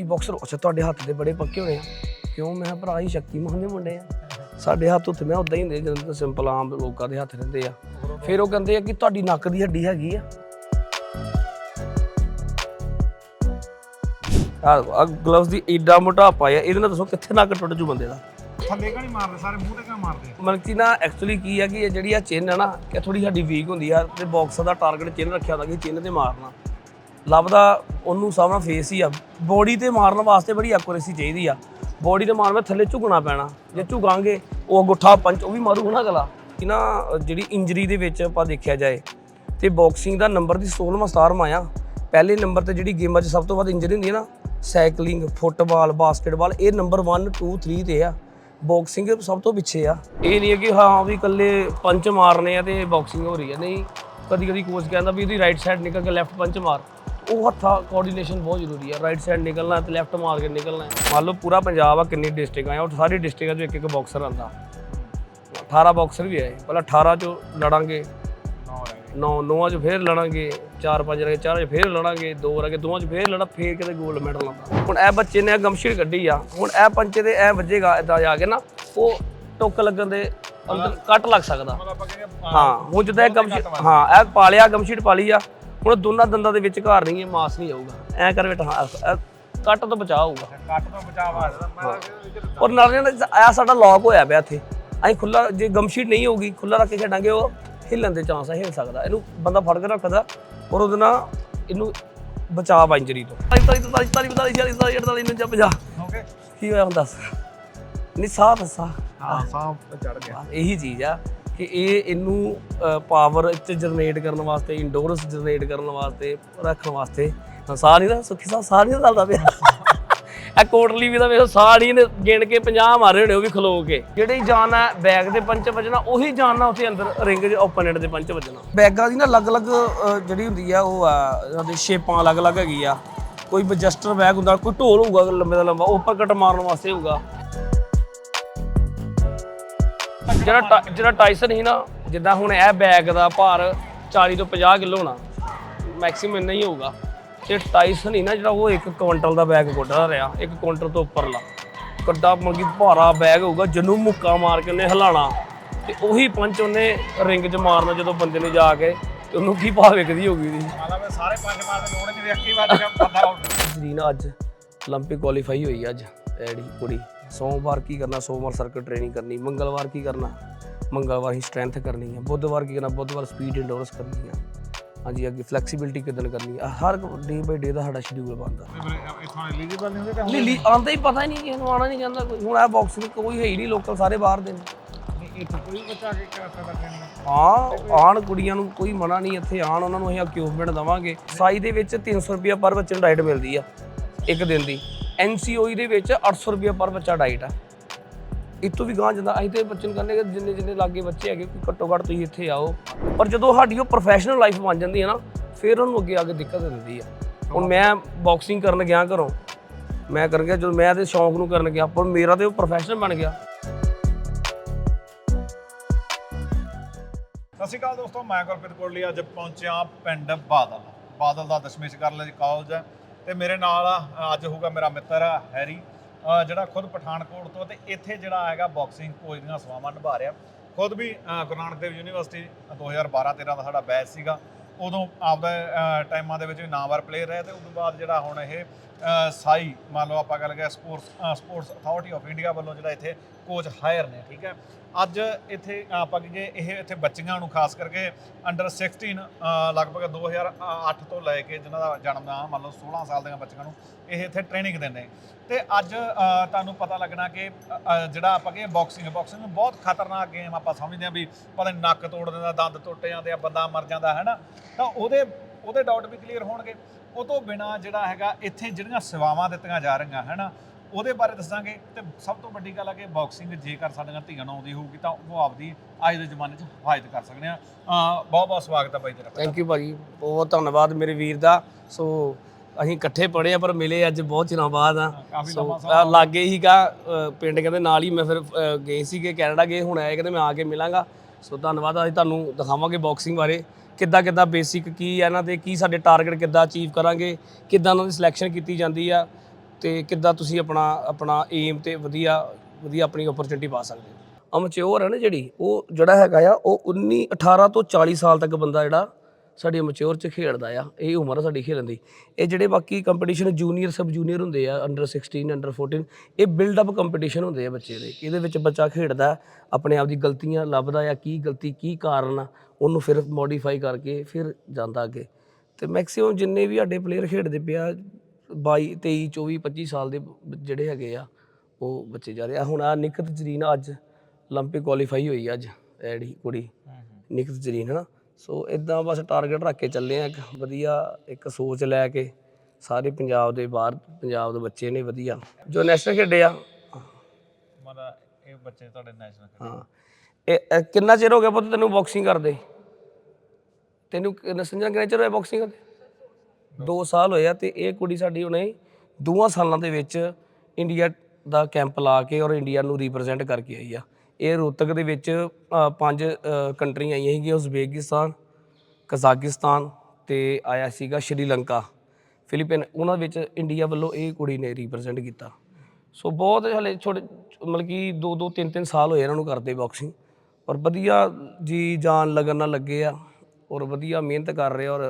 ਤੁਸੀਂ ਬਾਕਸਰ ਅੱਛਾ ਤੁਹਾਡੇ ਹੱਥ ਦੇ ਬੜੇ ਪੱਕੇ ਹੋਣੇ ਆ। ਕਿਉਂ? ਮੈਂ ਕਿਹਾ ਭਰਾ ਹੀ ਸ਼ਕਤੀਮਾਨ ਦੇ ਮੁੰਡੇ ਆ। ਸਾਡੇ ਹੱਥ ਉੱਤੇ ਮੈਂ ਉਦਾਂ ਹੀ ਹੁੰਦੇ ਜਦੋਂ ਸਿੰਪਲ ਆਮ ਲੋਕਾਂ ਦੇ ਹੱਥ ਰਹਿੰਦੇ ਆ। ਫਿਰ ਉਹ ਕਹਿੰਦੇ ਆ ਕਿ ਤੁਹਾਡੀ ਨੱਕ ਦੀ ਹੱਡੀ ਹੈਗੀ ਆ। ਆ ਗਲਵਸ ਦੀ ਏਡਾ ਮੋਟਾਪਾ ਆ ਇਹਦੇ ਨਾਲ ਦੱਸੋ ਕਿੱਥੇ ਨੱਕ ਟੁੱਟ ਜੂ ਬੰਦੇ ਦਾ? ਥੱਲੇ ਕਾ ਨਹੀਂ ਮਾਰਦੇ? ਸਾਰੇ ਮੂੰਹ ਤੇ ਕਾ ਮਾਰਦੇ? ਮਤਲਬ ਕਿ ਨਾ ਐਕਚੁਅਲੀ ਕੀ ਆ ਕਿ ਇਹ ਜਿਹੜੀ ਆ ਚਿੰਨ ਆ ਨਾ ਕਿ ਥੋੜੀ ਸਾਡੀ ਵੀਕ ਹੁੰਦੀ ਆ ਤੇ ਬਾਕਸਰ ਦਾ ਟਾਰਗੇਟ ਚਿੰਨ ਰੱਖਿਆ ਹੁੰਦਾ ਕਿ ਚਿੰਨ ਤੇ ਮਾਰਨਾ। ਲੱਭਦਾ, ਉਹਨੂੰ ਸਾਹਮਣਾ ਫੇਸ ਹੀ ਆ। ਬੋਡੀ ਤੇ ਮਾਰਨ ਵਾਸਤੇ ਬੜੀ ਐਕੂਰੇਸੀ ਚਾਹੀਦੀ ਆ। ਬੋਡੀ ਤੇ ਮਾਰਨ ਵਿੱਚ ਥੱਲੇ ਝੁਕਣਾ ਪੈਣਾ। ਜੇ ਝੁਕਾਂਗੇ, ਉਹ ਅੰਗੂਠਾ ਪੰਚ ਉਹ ਵੀ ਮਾਰੂ ਨਾ ਗਲਾ ਕਿ ਨਾ, ਜਿਹੜੀ ਇੰਜਰੀ ਦੇ ਵਿੱਚ ਆਪਾਂ ਦੇਖਿਆ ਜਾਏ, ਤੇ ਬਾਕਸਿੰਗ ਦਾ ਨੰਬਰ ਦੀ 16ਵਾਂ ਸਟਾਰ ਮਾਇਆ। ਪਹਿਲੇ ਨੰਬਰ ਤੇ ਜਿਹੜੀ ਗੇਮਾਂ 'ਚ ਸਭ ਤੋਂ ਵੱਧ ਇੰਜਰੀ ਹੁੰਦੀ ਹੈ ਨਾ ਸਾਈਕਲਿੰਗ ਫੁੱਟਬਾਲ ਬਾਸਕਟਬਾਲ ਇਹ ਨੰਬਰ 1 2 3 ਤੇ ਆ। ਬਾਕਸਿੰਗ ਸਭ ਤੋਂ ਪਿੱਛੇ ਆ। ਇਹ ਨਹੀਂ ਹੈ ਕਿ ਹਾਂ, ਵੀ ਇਕੱਲੇ ਪੰਚ ਮਾਰਨੇ ਆ ਤੇ ਬਾਕਸਿੰਗ ਹੋ ਰਹੀ ਹੈ ਨਹੀਂ ਕਦੀ ਕਦੀ ਕੋਚ ਕਹਿੰਦਾ ਵੀ ਇਹਦੀ ਰਾਈਟ ਸਾਈਡ ਨਿਕਲ ਕੇ ਲੈਫਟ ਪੰਚ ਮਾਰ। ਉਹ ਹੱਥਾਂ ਕੋਆਰਡੀਨੇਸ਼ਨ ਬਹੁਤ ਜ਼ਰੂਰੀ ਹੈ। ਰਾਈਟ ਸਾਈਡ ਨਿਕਲਣਾ ਤੇ ਲੈਫਟ ਮਾਰ ਕੇ ਨਿਕਲਣਾ ਹੈ। ਮੰਨ ਲਓ ਪੂਰਾ ਪੰਜਾਬ ਆ ਕਿੰਨੀ ਡਿਸਟ੍ਰਿਕਟਾਂ ਆ ਉਹ ਸਾਰੀ ਡਿਸਟ੍ਰਿਕਟਾਂ 'ਚੋਂ ਇੱਕ ਇੱਕ ਬਾਕਸਰ ਆਂਦਾ 18 ਬਾਕਸਰ ਵੀ ਆਏ ਪਹਿਲਾਂ 18 'ਚੋਂ ਲੜਾਂਗੇ। ਨੌ ਰਹਿ ਗਏ ਨੌ ਨੌਵਾਂ 'ਚ ਫੇਰ ਲੜਾਂਗੇ। ਚਾਰ ਪੰਜ ਰਹਿ ਗਏ। ਚਾਰਾਂ 'ਚ ਫੇਰ ਲੜਾਂਗੇ। ਦੋ ਰਹਿ ਗਏ। ਦੋਵਾਂ 'ਚ ਫੇਰ ਲੜਾ ਫੇਰ ਕਿਤੇ ਗੋਲਡ ਮੈਡਲ ਆਉਂਦਾ। ਹੁਣ ਇਹ ਬੱਚੇ ਨੇ ਗਮਸ਼ੀਰ ਕੱਢੀ ਆ। ਹੁਣ ਇਹ ਪੰਚੇ ਦੇ ਇਹ ਵੱਜੇਗਾ ਇਦਾਂ ਜਾ ਕੇ ਨਾ ਉਹ ਟੁੱਕ ਲੱਗਣ ਦੇ ਅੰਦਰ ਕੱਟ ਲੱਗ ਸਕਦਾ। ਹਾਂ ਹੁਣ ਜਿੱਦਾਂ ਇਹ ਗਮਸ਼ੀਟ ਹਾਂ ਇਹ ਪਾਲਿਆ ਗਮਸ਼ੀਟ ਪਾਲੀ ਆ। ਹੁਣ ਦੋਨਾਂ ਦੰਦਾਂ ਦੇ ਵਿੱਚ ਘਾਰ ਨਹੀਂ ਹੈ ਮਾਸ ਨਹੀਂ ਆਊਗਾ ਐ ਕਰ ਬੇਟਾ ਹਾਂ, ਕੱਟ ਤੋਂ ਬਚਾਅ ਹੋਊਗਾ। ਕੱਟ ਤੋਂ ਬਚਾਵਾ ਔਰ ਨਾਲ ਸਾਡਾ ਲੌਕ ਹੋਇਆ ਪਿਆ ਇੱਥੇ। ਅਸੀਂ ਖੁੱਲਾ ਜੇ ਗਮਸ਼ੀਟ ਨਹੀਂ ਹੋਊਗੀ ਖੁੱਲਾ ਰੱਖ ਕੇ ਖੇਡਾਂਗੇ ਉਹ ਹਿੱਲਣ ਦੇ ਚਾਂਸ ਹੈ ਹਿੱਲ ਸਕਦਾ। ਇਹਨੂੰ ਬੰਦਾ ਫੜ ਕੇ ਰੱਖਦਾ ਔਰ ਉਹਦੇ ਨਾਲ ਇਹਨੂੰ ਬਚਾਅ ਪਾ ਇੰਜਰੀ ਤੋਂ। 45 45 45 45 46 48 49 50 ਓਕੇ ਕੀ ਹੋਇਆ ਹੁਣ ਦੱਸ? ਨਹੀਂ ਸਾਹ ਦੱਸਾ। ਹਾਂ ਸਾਹ ਚੜ ਗਿਆ। ਇਹੀ ਚੀਜ਼ ਆ। ਕਿ ਇਹ ਇਹਨੂੰ ਪਾਵਰ ਚ ਜਨਰੇਟ ਕਰਨ ਵਾਸਤੇ ਇੰਡੋਰਸ ਜਨਰੇਟ ਕਰਨ ਵਾਸਤੇ, ਰੱਖਣ ਵਾਸਤੇ ਤਾਂ ਸਾਹ ਨਹੀਂ ਦਾ ਸੁੱਖੀ ਸਾਹ ਸਾਹ ਨਹੀਂ ਚੱਲਦਾ ਪਿਆ। ਇਹ ਕੋਟਲੀ ਵੀ ਦਾ ਵੇਖੋ ਸਾਹ ਨੇ, ਗਿਣ ਕੇ 50 ਮਾਰੇ ਹੋਣੇ, ਉਹ ਵੀ ਖਲੋ ਕੇ। ਜਿਹੜੀ ਜਾਨ ਹੈ ਬੈਗ ਦੇ ਪੰਚ ਵੱਜਣਾ, ਉਹੀ ਜਾਨ ਨਾਲ ਉੱਥੇ ਅੰਦਰ ਰਿੰਗ ਦੇ ਓਪੋਨੈਂਟ ਦੇ ਪੰਚ ਵੱਜਣਾ। ਬੈਗਾਂ ਦੀ ਨਾ ਅਲੱਗ-ਅਲੱਗ ਜਿਹੜੀ ਹੁੰਦੀ ਆ, ਉਹ ਆ, ਇਹਨਾਂ ਦੀ ਸ਼ੇਪਾਂ ਅਲੱਗ-ਅਲੱਗ ਹੈਗੀ ਆ। ਕੋਈ ਬਜਸਟਰ ਬੈਗ ਹੁੰਦਾ, ਕੋਈ ਢੋਲ ਹੋਊਗਾ, ਲੰਬੇ ਦਾ ਲੰਬਾ ਉੱਪਰ ਕੱਟ ਮਾਰਨ ਵਾਸਤੇ ਹੋਊਗਾ। ਜਿਹੜਾ ਟਾ- ਜਿਹੜਾ ਟਾਈਸਨ ਸੀ ਨਾ ਜਿੱਦਾਂ ਹੁਣ ਇਹ ਬੈਗ ਦਾ ਭਾਰ 40 ਤੋਂ 50 ਕਿਲੋ ਹੋਣਾ ਮੈਕਸਿਮਮ ਇੰਨਾ ਹੀ ਹੋਊਗਾ ਤੇ ਟਾਈਸਨ ਹੀ ਨਾ ਜਿਹੜਾ ਉਹ 1 ਕੁਇੰਟਲ ਦਾ ਬੈਗ ਕੋਡਾ ਰਿਹਾ 1 ਕੁਇੰਟਲ ਤੋਂ ਉੱਪਰਲਾ ਕੱਡਾ ਮਲਕੀ ਭਾਰਾ ਬੈਗ ਹੋਊਗਾ ਜਿਹਨੂੰ ਮੁੱਕਾ ਮਾਰ ਕੇ ਉਹਨੇ ਹਿਲਾਣਾ ਤੇ ਉਹੀ ਪੰਚ ਉਹਨੇ ਰਿੰਗ 'ਚ ਮਾਰਨਾ ਜਦੋਂ ਬੰਦੇ ਨੇ ਜਾ ਕੇ ਤੇ ਉਹਨੂੰ ਕੀ ਭਾਅ ਵਿਕਦੀ ਹੋਊਗੀ ਦੀ ਮਤਲਬ ਇਹ ਸਾਰੇ ਪੰਜ ਮਾਰਦੇ ਲੋੜ ਨਹੀਂ ਵੇਖ ਕੇ ਵੱਜ ਗਿਆ ਬੰਦਾ ਆਊਟ ਜਰੀਨ ਅੱਜ 올림픽 ਕੁਆਲੀਫਾਈ ਹੋਈ ਅੱਜ ਐਡੀ ਕੁੜੀ ਸੋਮਵਾਰ ਕੀ ਕਰਨਾ ਸੋਮਵਾਰ ਸਰਕਟ ਟ੍ਰੇਨਿੰਗ ਕਰਨੀ ਮੰਗਲਵਾਰ ਕੀ ਕਰਨਾ ਮੰਗਲਵਾਰ ਹੀ ਸਟਰੈਂਥ ਕਰਨੀ ਹੈ ਬੁੱਧਵਾਰ ਕੀ ਕਰਨਾ ਬੁੱਧਵਾਰ ਸਪੀਡ ਇੰਡੋਰਸ ਕਰਨੀ ਹੈ ਹਾਂਜੀ ਅੱਗੇ ਫਲੈਕਸੀਬਿਲਟੀ ਕਿਦਨ ਕਰਨੀ ਹੈ ਹਰ ਡੇ ਬਾਈ ਡੇ ਦਾ ਸਾਡਾ ਸ਼ਡਿਊਲ ਬਣਦਾ ਇਥੋਂ ਐਲੀਜੀਬਲ ਨਹੀਂ ਹੁੰਦੇ ਨਹੀਂ ਲੀ ਆਂਦਾ ਹੀ ਪਤਾ ਹੀ ਨਹੀਂ ਕਿਸੇ ਨੂੰ ਆਣਾ ਨਹੀਂ ਜਾਂਦਾ ਕੋਈ ਹੁਣ ਇਹ ਬਾਕਸਿੰਗ ਕੋਈ ਹੈ ਹੀ ਨਹੀਂ ਲੋਕਲ ਸਾਰੇ ਬਾਹਰ ਦੇ ਨੇ ਤਾਂ ਇੱਥੇ ਕੋਈ ਬੱਚਾ ਕੇ ਕਰ ਸਕਦਾ ਟ੍ਰੇਨਿੰਗ ਹਾਂ ਆਣ ਕੁੜੀਆਂ ਨੂੰ ਕੋਈ ਮਨਾ ਨਹੀਂ ਇੱਥੇ ਆਣ ਉਹਨਾਂ ਨੂੰ ਅਸੀਂ ਇਕਵਿਪਮੈਂਟ ਦਵਾਂਗੇ ਸਾਈ ਦੇ ਵਿੱਚ 300 ਰੁਪਿਆ ਪਰ ਬੱਚੇ ਨੂੰ ਡਾਈਟ ਮਿਲਦੀ ਆ ਇੱਕ ਦਿਨ ਦੀ ਐਨਸੀਓਈ ਦੇ ਵਿੱਚ 800 ਰੁਪਿਆ ਪਰ ਬੱਚਾ ਡਾਈਟ ਆ। ਇਹ ਵੀ ਗਾਂ ਜਾਂਦਾ ਅਸੀਂ ਤੇ ਬੱਚੇ ਨੂੰ ਕਹਿੰਦੇ ਕਿ ਜਿੰਨੇ ਜਿੰਨੇ ਲਾਗੇ ਬੱਚੇ ਹੈਗੇ, ਕੋਈ ਘੱਟੋ ਘੱਟ ਤੁਸੀਂ ਇੱਥੇ ਆਓ। ਪਰ ਜਦੋਂ ਸਾਡੀ ਉਹ ਪ੍ਰੋਫੈਸ਼ਨਲ ਲਾਈਫ ਬਣ ਜਾਂਦੀ ਹੈ ਨਾ, ਫਿਰ ਉਹਨੂੰ ਅੱਗੇ ਆ ਕੇ ਦਿੱਕਤ ਹੁੰਦੀ ਆ। ਹੁਣ ਮੈਂ ਬਾਕਸਿੰਗ ਕਰਨ ਗਿਆ ਘਰੋਂ। ਮੈਂ ਕਰ ਗਿਆ, ਜਦੋਂ ਮੈਂ ਤੇ ਸ਼ੌਂਕ ਨੂੰ ਕਰਨ ਗਿਆ, ਪਰ ਮੇਰਾ ਤੇ ਉਹ ਪ੍ਰੋਫੈਸ਼ਨਲ ਬਣ ਗਿਆ। ਸਤਿ ਸ਼੍ਰੀ ਅਕਾਲ ਦੋਸਤੋ, ਮੈਂ ਗੁਰਪ੍ਰੀਤ ਕੋਟਲੀ, ਅੱਜ ਪਹੁੰਚਿਆ ਪਿੰਡ ਬਾਦਲ। ਬਾਦਲ ਦਾ ਦਸ਼ਮੇਸ਼ ਕਾਲਜ ਕਾਲਜ ਹੈ ਤੇ ਮੇਰੇ ਨਾਲ ਅੱਜ ਹੋਊਗਾ ਮੇਰਾ ਮਿੱਤਰ ਆ, ਹੈਰੀ। ਜਿਹੜਾ ਖੁਦ ਪਠਾਨਕੋਟ ਤੋਂ ਤੇ ਇੱਥੇ ਜਿਹੜਾ ਹੈਗਾ ਬਾਕਸਿੰਗ ਕੋਚ ਦੀਆਂ ਸੇਵਾਵਾਂ ਨਿਭਾ ਰਿਹਾ। ਖੁਦ ਵੀ ਗੁਰੂ ਨਾਨਕ ਦੇਵ ਯੂਨੀਵਰਸਿਟੀ 2012-13 ਦਾ ਸਾਡਾ ਬੈਚ ਸੀਗਾ। ਉਦੋਂ ਆਪਦਾ ਟਾਈਮਾਂ ਦੇ ਵਿੱਚ ਵੀ ਨਾਮਵਰ ਪਲੇਅਰ ਰਿਹਾ ਤੇ ਉਸ ਤੋਂ ਬਾਅਦ ਜਿਹੜਾ ਹੁਣ ਇਹ ਸਾਈ ਮੰਨ ਲਓ ਆਪਾਂ ਗੱਲ ਕਰੀਏ sports sports authority of India ਵੱਲੋਂ ਜਿਹੜਾ ਇੱਥੇ ਕੋਚ ਹਾਇਰ ਨੇ ਠੀਕ ਹੈ? ਅੱਜ ਇੱਥੇ ਆਪਾਂ ਕਹੀਏ ਇਹ ਇੱਥੇ ਬੱਚੀਆਂ ਨੂੰ ਖਾਸ ਕਰਕੇ ਅੰਡਰ 16 ਅ, ਲਗਭਗ 2008 ਤੋਂ ਲੈ ਕੇ ਜਿਨ੍ਹਾਂ ਦਾ ਜਨਮ ਦਾ ਮੰਨ ਲਓ 16 ਸਾਲ ਦੀਆਂ ਬੱਚੀਆਂ ਨੂੰ ਇਹ ਇੱਥੇ ਟ੍ਰੇਨਿੰਗ ਦਿੰਦੇ ਤੇ ਅੱਜ ਤੁਹਾਨੂੰ ਪਤਾ ਲੱਗਣਾ ਕਿ ਜਿਹੜਾ ਆਪਾਂ ਕਹੀਏ ਬਾਕਸਿੰਗ ਬਾਕਸਿੰਗ ਬਹੁਤ ਖਤਰਨਾਕ ਗੇਮ ਆਪਾਂ ਸਮਝਦੇ ਹਾਂ ਵੀ ਪਤਾ ਨੱਕ ਤੋੜ ਦਿੰਦਾ ਦੰਦ ਟੁੱਟ ਜਾਂਦੇ ਆ ਬੰਦਾ ਮਰ ਜਾਂਦਾ ਹੈ ਨਾ? ਤਾਂ ਉਹਦੇ ਉਹਦੇ ਡਾਊਟ ਵੀ ਕਲੀਅਰ ਹੋਣਗੇ। ਉਹ ਤੋਂ ਬਿਨਾ ਜਿਹੜਾ ਹੈਗਾ ਇੱਥੇ ਜਿਹੜੀਆਂ ਸੇਵਾਵਾਂ ਦਿੱਤੀਆਂ ਜਾ ਰਹੀਆਂ ਹੈ ਨਾ? ਉਹਦੇ ਬਾਰੇ ਦੱਸਾਂਗੇ ਤੇ ਸਭ ਤੋਂ ਵੱਡੀ ਗੱਲ ਹੈ ਕਿ ਬਾਕਸਿੰਗ ਜੇਕਰ ਸਾਡੀਆਂ ਧੀਆਂ ਨੂੰ ਆਉਂਦੀ ਹੋਊਗੀ ਤਾਂ ਉਹ ਆਪਦੀ ਅੱਜ ਦੇ ਜ਼ਮਾਨੇ 'ਚ ਹਿਫਾਜ਼ਤ ਕਰ ਸਕਦੇ ਆ। ਬਹੁਤ ਬਹੁਤ ਸਵਾਗਤ ਹੈ ਬਾਈ ਤੇਰਾ ਥੈਂਕ ਯੂ ਭਾਜੀ ਬਹੁਤ ਧੰਨਵਾਦ ਮੇਰੇ ਵੀਰ ਦਾ। ਸੋ ਅਸੀਂ ਇਕੱਠੇ ਪੜ੍ਹੇ ਆ ਪਰ ਮਿਲੇ ਅੱਜ ਬਹੁਤ ਚਿਰਾਂ ਬਾਅਦ ਆ। ਲਾਗੇ ਹੀਗਾ ਪਿੰਡ ਕਹਿੰਦੇ ਨਾਲ ਹੀ ਮੈਂ ਫਿਰ ਗਏ ਸੀਗੇ ਕੈਨੇਡਾ ਗਏ ਹੁਣ ਆਏ ਕਹਿੰਦੇ ਮੈਂ ਆ ਕੇ ਮਿਲਾਂਗਾ। ਸੋ ਧੰਨਵਾਦ ਅਸੀਂ ਤੁਹਾਨੂੰ ਦਿਖਾਵਾਂਗੇ ਬਾਕਸਿੰਗ ਬਾਰੇ। ਕਿੱਦਾਂ ਕਿੱਦਾਂ ਬੇਸਿਕ ਕੀ ਹੈ ਇਹਨਾਂ ਤੇ ਕੀ ਸਾਡੇ ਟਾਰਗੇਟ ਕਿੱਦਾਂ ਅਚੀਵ ਕਰਾਂਗੇ ਕਿੱਦਾਂ ਉਹਨਾਂ ਦੀ ਸਿਲੈਕਸ਼ਨ ਕੀਤੀ ਜਾਂਦੀ ਆ। ਤੇ ਕਿੱਦਾਂ ਤੁਸੀਂ ਆਪਣਾ ਆਪਣਾ ਏਮ ਤੇ ਵਧੀਆ ਵਧੀਆ ਆਪਣੀ ਓਪਰਚੁਨਿਟੀ ਪਾ ਸਕਦੇ ਹੋ? ਅਮਚਿਓਰ ਹੈ ਨਾ ਜਿਹੜੀ, ਉਹ ਜਿਹੜਾ ਹੈਗਾ ਆ, ਉਹ 19 18 ਤੋਂ 40 ਸਾਲ ਤੱਕ ਬੰਦਾ ਜਿਹੜਾ ਸਾਡੀ ਅਮਚਿਓਰ ਚ ਖੇਡਦਾ ਆ, ਇਹ ਉਮਰ ਆ ਸਾਡੀ ਖੇਡਣ ਦੀ। ਇਹ ਜਿਹੜੇ ਬਾਕੀ ਕੰਪੀਟੀਸ਼ਨ ਜੂਨੀਅਰ ਸਬ ਜੂਨੀਅਰ ਹੁੰਦੇ ਆ ਅੰਡਰ 16 ਅੰਡਰ 14 ਇਹ ਬਿਲਡ ਅਪ ਕੰਪੀਟੀਸ਼ਨ ਹੁੰਦੇ ਆ ਬੱਚੇ ਦੇ। ਇਹਦੇ ਵਿੱਚ ਬੱਚਾ ਖੇਡਦਾ, ਆਪਣੇ ਆਪ ਦੀ ਗਲਤੀਆਂ ਲੱਭਦਾ ਆ, ਕੀ ਗਲਤੀ, ਕੀ ਕਾਰਨ ਆ, ਉਹਨੂੰ ਫਿਰ ਮੋਡੀਫਾਈ ਕਰਕੇ ਫਿਰ ਜਾਂਦਾ ਅੱਗੇ। ਤੇ ਮੈਕਸਿਮਮ ਜਿੰਨੇ ਵੀ ਸਾਡੇ ਪਲੇਅਰ ਖੇਡਦੇ ਪਿਆ 22 23 24 25 ਸਾਲ ਦੇ ਬ- ਜਿਹੜੇ ਹੈਗੇ ਆ ਉਹ ਬੱਚੇ ਜਾ ਰਹੇ ਆ ਹੁਣ ਆ ਨਿਕਤ ਜਰੀਨ ਅੱਜ 올림픽 ਕੁਆਲੀਫਾਈ ਹੋਈ ਆ ਅੱਜ ਇਹ ਜਿਹੜੀ ਕੁੜੀ ਨਿਕਤ ਜਰੀਨ ਹੈ ਨਾ ਸੋ ਇਦਾਂ ਬਸ ਟਾਰਗੇਟ ਰੱਖ ਕੇ ਚੱਲੇ ਆ ਇੱਕ ਵਧੀਆ ਇੱਕ ਸੋਚ ਲੈ ਕੇ ਸਾਰੇ ਪੰਜਾਬ ਦੇ ਬਾਹਰ ਪੰਜਾਬ ਦੇ ਬੱਚੇ ਨੇ ਵਧੀਆ ਜੋ ਨੈਸ਼ਨਲ ਖੇਡੇ ਆ ਮਤਲਬ ਇਹ ਬੱਚੇ ਤੁਹਾਡੇ ਨੈਸ਼ਨਲ ਹਾਂ ਇਹ ਇਹ ਕਿੰਨਾ ਚਿਰ ਹੋ ਗਿਆ ਪੁੱਤ ਤੈਨੂੰ ਬਾਕਸਿੰਗ ਕਰਦੇ ਤੈਨੂੰ ਕਿੰਨਾ ਸੰਜਾ ਕਿੰਨਾ ਚਿਰ ਹੋਇਆ ਬਾਕਸਿੰਗ ਕਰਦੇ 2 ਸਾਲ ਹੋਏ ਆ ਤੇ ਇਹ ਕੁੜੀ ਸਾਡੀ ਉਹਨੇ ਦੋਵਾਂ ਸਾਲਾਂ ਦੇ ਵਿੱਚ ਇੰਡੀਆ ਦਾ ਕੈਂਪ ਲਾ ਕੇ ਔਰ ਇੰਡੀਆ ਨੂੰ ਰਿਪਰੈਜ਼ੈਂਟ ਕਰਕੇ ਆਈ ਆ। ਇਹ ਰੋਹਤਕ ਦੇ ਵਿੱਚ ਅ, ਪੰਜ ਕੰਟਰੀਆਂ ਆਈਆਂ ਸੀਗੀਆਂ ਉਜ਼ਬੇਕਿਸਤਾਨ ਕਜ਼ਾਕਿਸਤਾਨ ਤੇ ਆਇਆ ਸੀਗਾ ਸ਼੍ਰੀਲੰਕਾ। ਫਿਲੀਪੀਨ ਉਹਨਾਂ ਵਿੱਚ ਇੰਡੀਆ ਵੱਲੋਂ ਇਹ ਕੁੜੀ ਨੇ ਰਿਪਰੈਜ਼ੈਂਟ ਕੀਤਾ। ਸੋ ਬਹੁਤ ਹਲੇ ਛੋਟੇ ਮਤਲਬ ਕਿ 2 2 3 3 ਸਾਲ ਹੋਏ ਇਹਨਾਂ ਨੂੰ ਕਰਦੇ ਬਾਕਸਿੰਗ ਔਰ ਵਧੀਆ ਜੀ ਜਾਨ ਲੱਗਣ ਨਾਲ ਲੱਗੇ ਆ ਔਰ ਵਧੀਆ ਮਿਹਨਤ ਕਰ ਰਹੇ ਔਰ